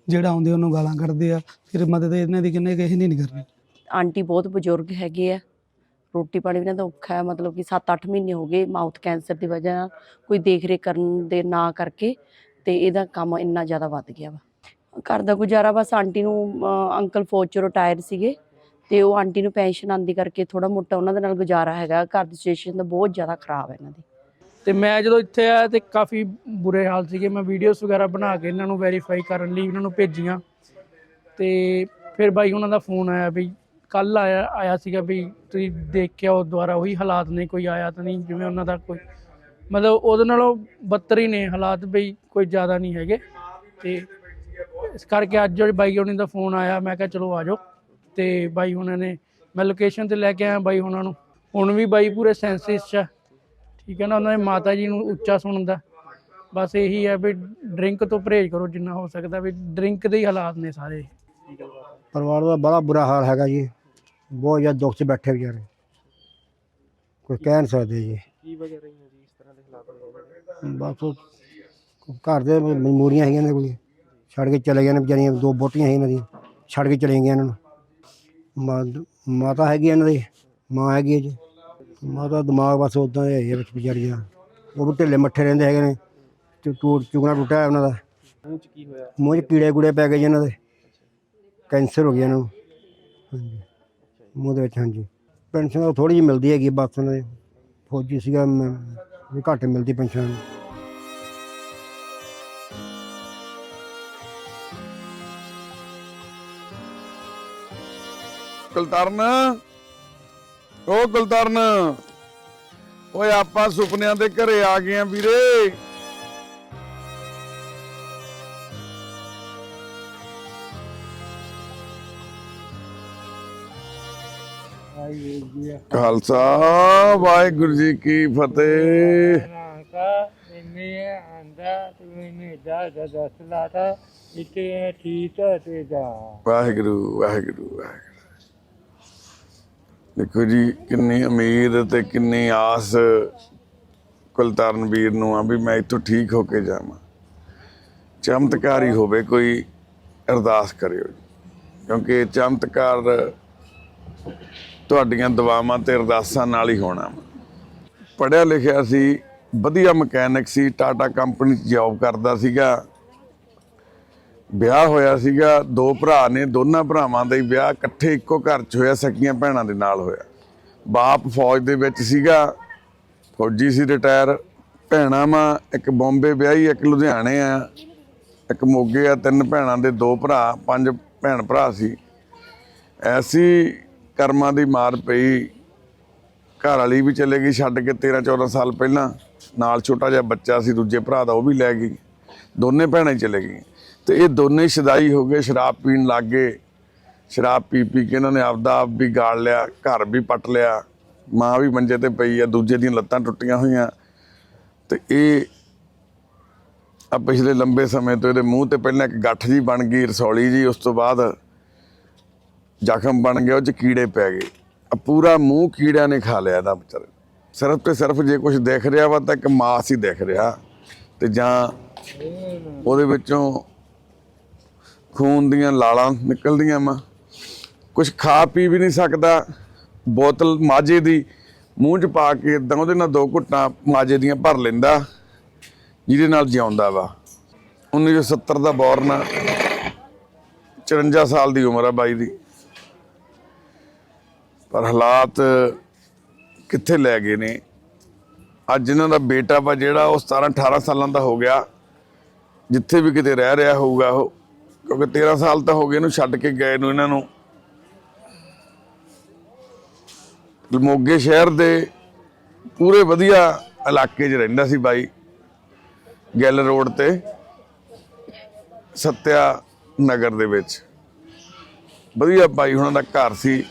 ਜਿਹੜਾ ਆਉਂਦੇ ਉਹਨੂੰ ਗਾਲਾਂ ਕੱਢਦੇ ਆ, ਫਿਰ ਮਦਦ ਇਹਨਾਂ ਦੀ ਕਿੰਨੇ ਕਿਸੇ ਨੇ ਨਹੀਂ ਕਰਨੀ। ਆਂਟੀ ਬਹੁਤ ਬਜ਼ੁਰਗ ਹੈਗੇ ਆ। ਰੋਟੀ ਪਾਣੀ ਵੀ ਇਹਨਾਂ ਦਾ ਔਖਾ ਹੈ, ਮਤਲਬ ਕਿ 7-8 ਮਹੀਨੇ ਹੋ ਗਏ ਮਾਊਥ ਕੈਂਸਰ ਦੀ ਵਜ੍ਹਾ ਨਾਲ। ਕੋਈ ਦੇਖ ਰੇਖ ਕਰਨ ਦੇ ਨਾ ਕਰਕੇ ਤੇ ਇਹਦਾ ਕੰਮ ਇੰਨਾ ਜ਼ਿਆਦਾ ਵੱਧ ਗਿਆ ਵਾ। ਘਰ ਦਾ ਗੁਜ਼ਾਰਾ ਬਸ ਆਂਟੀ ਨੂੰ ਅੰਕਲ ਫੌਜ ਚੋਂ ਰਿਟਾਇਰ ਸੀਗੇ ਤੇ ਉਹ ਆਂਟੀ ਨੂੰ ਪੈਨਸ਼ਨ ਆਂਦੀ ਕਰਕੇ ਥੋੜਾ ਮੋਟਾ ਉਹਨਾਂ ਦੇ ਨਾਲ ਗੁਜ਼ਾਰਾ ਹੈਗਾ, ਘਰ ਦੀ ਸਿਚੁਏਸ਼ਨ ਤਾਂ ਬਹੁਤ ਜ਼ਿਆਦਾ ਖਰਾਬ ਹੈ ਇਹਨਾਂ ਦੀ। ਤੇ ਮੈਂ ਜਦੋਂ ਇੱਥੇ ਆਇਆ ਤੇ ਕਾਫੀ ਬੁਰੇ ਹਾਲ ਸੀਗੇ, ਮੈਂ ਵੀਡੀਓਜ਼ ਵਗੈਰਾ ਬਣਾ ਕੇ ਇਹਨਾਂ ਨੂੰ ਵੈਰੀਫਾਈ ਕਰਨ ਲਈ ਇਹਨਾਂ ਨੂੰ ਭੇਜੀਆਂ ਤੇ ਫਿਰ ਬਾਈ ਉਹਨਾਂ ਦਾ ਫੋਨ ਆਇਆ ਵੀ ਕੱਲ ਆਇਆ ਆਇਆ ਸੀਗਾ ਵੀ ਤੁਸੀਂ ਦੇਖ ਕੇ ਆਓ ਦੁਬਾਰਾ ਉਹੀ ਹਾਲਾਤ ਨੇ, ਕੋਈ ਆਇਆ ਤਾਂ ਨਹੀਂ ਜਿਵੇਂ ਉਹਨਾਂ ਦਾ ਕੋਈ ਮਤਲਬ ਉਹਦੇ ਨਾਲੋਂ ਬੱਤਰ ਹੀ ਨੇ ਹਾਲਾਤ ਬਈ ਕੋਈ ਜ਼ਿਆਦਾ ਨਹੀਂ ਹੈਗੇ ਤੇ ਇਸ ਕਰਕੇ ਅੱਜ ਜਿਹੜੇ ਬਾਈ ਉਹਨਾਂ ਦਾ ਫੋਨ ਆਇਆ ਮੈਂ ਕਿਹਾ ਚਲੋ ਆ ਜਾਓ। ਤੇ ਬਾਈ ਉਹਨਾਂ ਨੇ ਮੈਂ ਲੋਕੇਸ਼ਨ ਤੇ ਲੈ ਕੇ ਆਇਆ ਬਾਈ ਉਹਨਾਂ ਨੂੰ। ਹੁਣ ਵੀ ਬਾਈ ਪੂਰੇ ਸੈਂਸਿਸ 'ਚ ਠੀਕ ਹੈ ਨਾ ਉਹਨਾਂ ਦੇ ਮਾਤਾ ਜੀ ਨੂੰ ਉੱਚਾ ਸੁਣਦਾ ਬਸ ਇਹੀ ਹੈ ਵੀ ਡਰਿੰਕ ਤੋਂ ਪਰਹੇਜ਼ ਕਰੋ ਜਿੰਨਾ ਹੋ ਸਕਦਾ ਵੀ ਡਰਿੰਕ ਦੇ ਹੀ ਹਾਲਾਤ ਨੇ ਸਾਰੇ। ਪਰਿਵਾਰ ਦਾ ਬੜਾ ਬੁਰਾ ਹਾਲ ਹੈਗਾ ਜੀ। ਬਹੁਤ ਜ਼ਿਆਦਾ ਦੁੱਖ 'ਚ ਬੈਠੇ ਵਿਚਾਰੇ। ਕੋਈ ਕਹਿ ਨਹੀਂ ਸਕਦੇ ਜੀ। ਕੀ ਵਜ੍ਹਾ ਰਹੀ ਹੈ ਜੀ ਇਸ ਤਰ੍ਹਾਂ ਦੇ ਹਾਲਾਤ ਬਸ ਉਹ ਘਰ ਦੇ ਮ- ਮਜਬੂਰੀਆਂ ਹੈਗੀਆਂ ਨੇ ਕੋਈ। ਛੱਡ ਕੇ ਚਲੇ ਗਏ ਨੇ ਵਿਚਾਰੀਆਂ ਦੋ ਬੋਟੀਆਂ ਸੀ ਇਹਨਾਂ ਦੀ ਛੱਡ ਕੇ ਚਲੇ ਗਏ ਇਹਨਾਂ ਨੂੰ। ਮਾ- ਮਾਤਾ ਹੈਗੀ ਇਹਨਾਂ ਦੀ ਮਾਂ ਹੈਗੀ ਹੈ ਜੀ। ਮਾਤਾ ਦਿਮਾਗ ਬਸ ਉਦਾਂ ਦਾ ਹੈ ਵਿੱਚ ਵਿਚਾਰੀਆਂ। ਉਹ ਵੀ ਢਿੱਲੇ ਮੱਠੇ ਰਹਿੰਦੇ ਹੈਗੇ ਨੇ ਤੇ ਟੂਟ ਚੁਗਣਾ ਟੁੱਟਿਆ ਹੋਇਆ ਉਹਨਾਂ ਦਾ। ਮੂੰਹ 'ਚ ਕੀ ਹੋਇਆ? ਮੂੰਹ 'ਚ ਕੀੜੇ ਕੂੜੇ ਪੈ ਗਏ ਜੀ ਇਹਨਾਂ ਦੇ। ਕੈਂਸਰ ਹੋ ਗਿਆ ਇਹਨਾਂ ਨੂੰ। ਹਾਂਜੀ। ਮੂੰਹ ਦੇ ਵਿੱਚ ਹਾਂਜੀ। ਪੈਨਸ਼ਨ ਤਾਂ ਥੋੜੀ ਜਿਹੀ ਮਿਲਦੀ ਹੈਗੀ ਬਸ ਉਹਨਾਂ ਦੇ। ਫੌਜੀ ਸੀਗਾ ਮ- ਵੀ ਘੱਟ ਮਿਲਦੀ ਪੈਨਸ਼ਨ। ਕੁਲਤਰਨ। ਓ ਕੁਲਤਰਨ। ਓਏ ਆਪਾਂ ਸੁਪਨਿਆਂ ਦੇ ਘਰੇ ਆ ਗਏ ਆ ਵੀਰੇ। ਖਾਲਸਾ, ਵਾਹਿਗੁਰੂ ਜੀ ਕੀ ਫਤਿਹ। ਨਾ ਕਾ ਇੰਨੇ ਆਂਦਾ ਤੂੰ ਮੈਨੂੰ ਦਾ ਦਾ ਦਸ ਲਾਤਾ ਇਤੇ ਠੀਕ ਤੇ ਜਾ ਵਾਹਿਗੁਰੂ ਵਾਹਿਗੁਰੂ ਵਾਹਿਗੁਰੂ। ਦੇਖੋ ਜੀ, ਕਿੰਨੀ ਉਮੀਦ ਤੇ ਕਿੰਨੀ ਆਸ ਕੁਲਤਾਰਨ ਵੀਰ ਨੂੰ ਆ ਵੀ ਮੈਂ ਇੱਥੋਂ ਠੀਕ ਹੋ ਕੇ ਜਾਵਾਂ। ਚਮਤਕਾਰੀ ਹੋਵੇ, ਕੋਈ ਅਰਦਾਸ ਕਰਿਓ ਜੀ। ਕਿਉਂਕਿ ਚਮਤਕਾਰ ਤੁਹਾਡੀਆਂ ਦੁਆਵਾਂ ਤੇ ਅਰਦਾਸਾਂ ਨਾਲ ਹੀ ਹੋਣਾ ਵਾ। ਪੜਿਆ ਲਿਖਿਆ ਸੀ, ਵਧੀਆ ਮਕੈਨਿਕ ਸੀ, ਟਾਟਾ ਕੰਪਨੀ 'ਚ ਜੌਬ ਕਰਦਾ ਸੀਗਾ। ਵਿਆਹ ਹੋਇਆ ਸੀਗਾ, ਦੋ ਭਰਾ ਨੇ, ਦੋਨਾਂ ਭਰਾਵਾਂ ਦਾ ਹੀ ਵਿਆਹ ਇਕੱਠੇ ਇੱਕੋ ਘਰ 'ਚ ਹੋਇਆ, ਸਕੀਆਂ ਭੈਣਾਂ ਦੇ ਨਾਲ ਹੋਇਆ। ਬਾਪ ਫੌਜ ਦੇ ਵਿੱਚ ਸੀਗਾ, ਫੌਜੀ ਸੀ ਰਿਟਾਇਰ, ਭੈਣਾਂ ਮਾ ਇੱਕ ਬੰਬੇ ਵਿਆਹੀ, ਇੱਕ ਲੁਧਿਆਣੇ ਆ, ਇੱਕ ਮੋਗੇ ਆ, ਤਿੰਨ ਭੈਣਾਂ ਦੇ ਦੋ ਭਰਾ, ਪੰਜ ਭੈਣ ਭਰਾ ਸੀ। ਐਸੀ ਕਰਮਾਂ ਦੀ ਮਾਰ ਪਈ, ਘਰ ਵਾਲੀ ਵੀ ਚਲੇ ਗਈ ਛੱਡ ਕੇ 13 14 ਸਾਲ ਪਹਿਲਾਂ, ਨਾਲ ਛੋਟਾ ਜਿਹਾ ਬੱਚਾ ਸੀ, ਦੂਜੇ ਭਰਾ ਦਾ ਉਹ ਵੀ ਲੈ ਗਈ। ਦੋਨੇ ਭੈਣਾਂ ਹੀ ਚਲੇ ਗਈਆਂ। ਤੇ ਇਹ ਦੋਨੇ ਹੀ ਸ਼ਦਾਈ ਹੋ ਗਏ, ਸ਼ਰਾਬ ਪੀਣ ਲੱਗ ਗਏ। ਸ਼ਰਾਬ ਪੀ ਪੀ ਕੇ ਇਹਨਾਂ ਨੇ ਆਪਦਾ ਆਪ ਵੀ ਗਾਲ ਲਿਆ, ਘਰ ਵੀ ਪੱਟ ਲਿਆ। ਮਾਂ ਵੀ ਮੰਜੇ ਤੇ ਪਈ ਆ, ਦੂਜੇ ਦੀਆਂ ਲੱਤਾਂ ਟੁੱਟੀਆਂ ਹੋਈਆਂ। ਤੇ ਇਹ ਆ ਪਿਛਲੇ ਲੰਬੇ ਸਮੇਂ ਤੋਂ ਇਹਦੇ ਮੂੰਹ ਤੇ ਪਹਿਲਾਂ ਇੱਕ ਗੱਠ ਜੀ ਬਣ ਗਈ, ਰਸੌਲੀ ਜੀ, ਉਸ ਤੋਂ ਬਾਅਦ ਜ਼ਖਮ ਬਣ ਗਿਆ, ਉਹ ਚ ਕੀੜੇ ਪੈ ਗਏ। ਆ ਪੂਰਾ ਮੂੰਹ ਕੀੜਿਆਂ ਨੇ ਖਾ ਲਿਆ ਇਹਦਾ ਵਿਚਾਰੇ। ਸਿਰਫ ਤੇ ਸਿਰਫ ਜੇ ਕੁਝ ਦਿਖ ਰਿਹਾ ਵਾ ਤਾਂ ਇੱਕ ਮਾਸ ਹੀ ਦਿਖ ਰਿਹਾ। ਤੇ ਜਾਂ ਉਹਦੇ ਵਿੱਚੋਂ ਖੂਨ ਦੀਆਂ ਲਾਲਾਂ ਨਿਕਲਦੀਆਂ ਵਾ। ਕੁਝ ਖਾ ਪੀ ਵੀ ਨਹੀਂ ਸਕਦਾ। ਬੋਤਲ ਮਾਜੇ ਦੀ ਮੂੰਹ 'ਚ ਪਾ ਕੇ ਇਦਾਂ ਉਹਦੇ ਨਾਲ ਦੋ ਘੁੱਟਾਂ ਮਾਜੇ ਦੀਆਂ ਭਰ ਲੈਂਦਾ, ਜਿਹਦੇ ਨਾਲ ਜਿਉਂਦਾ ਵਾ। 1970 ਦਾ ਬੌਰਨ ਆ 54 ਸਾਲ ਦੀ ਉਮਰ ਆ ਬਾਈ ਦੀ। ਪਰ ਹਾਲਾਤ ਕਿੱਥੇ ਲੈ ਗਏ ਨੇ? ਅੱਜ ਇਹਨਾਂ ਦਾ ਬੇਟਾ ਵਾ ਜਿਹੜਾ ਉਹ 17 18 ਸਾਲਾਂ ਦਾ ਹੋ ਗਿਆ। ਜਿੱਥੇ ਵੀ ਕਿਤੇ ਰਹਿ ਰਿਹਾ ਹੋਊਗਾ ਉਹ ਕਿਉਂਕਿ 13 ਸਾਲ ਤਾਂ ਹੋ ਗਏ ਇਹਨੂੰ ਛੱਡ ਕੇ ਗਏ ਨੂੰ ਇਹਨਾਂ ਨੂੰ। ਮੋਗੇ ਸ਼ਹਿਰ ਦੇ ਪੂਰੇ ਵਧੀਆ ਇਲਾਕੇ 'ਚ ਰਹਿੰਦਾ ਸੀ ਬਾਈ, ਗਿੱਲ ਰੋਡ ਤੇ, ਸਤਿਆ ਨਗਰ ਦੇ ਵਿੱਚ। ਵਧੀਆ ਬਾਈ ਉਹਨਾਂ ਦਾ ਘਰ ਸੀ।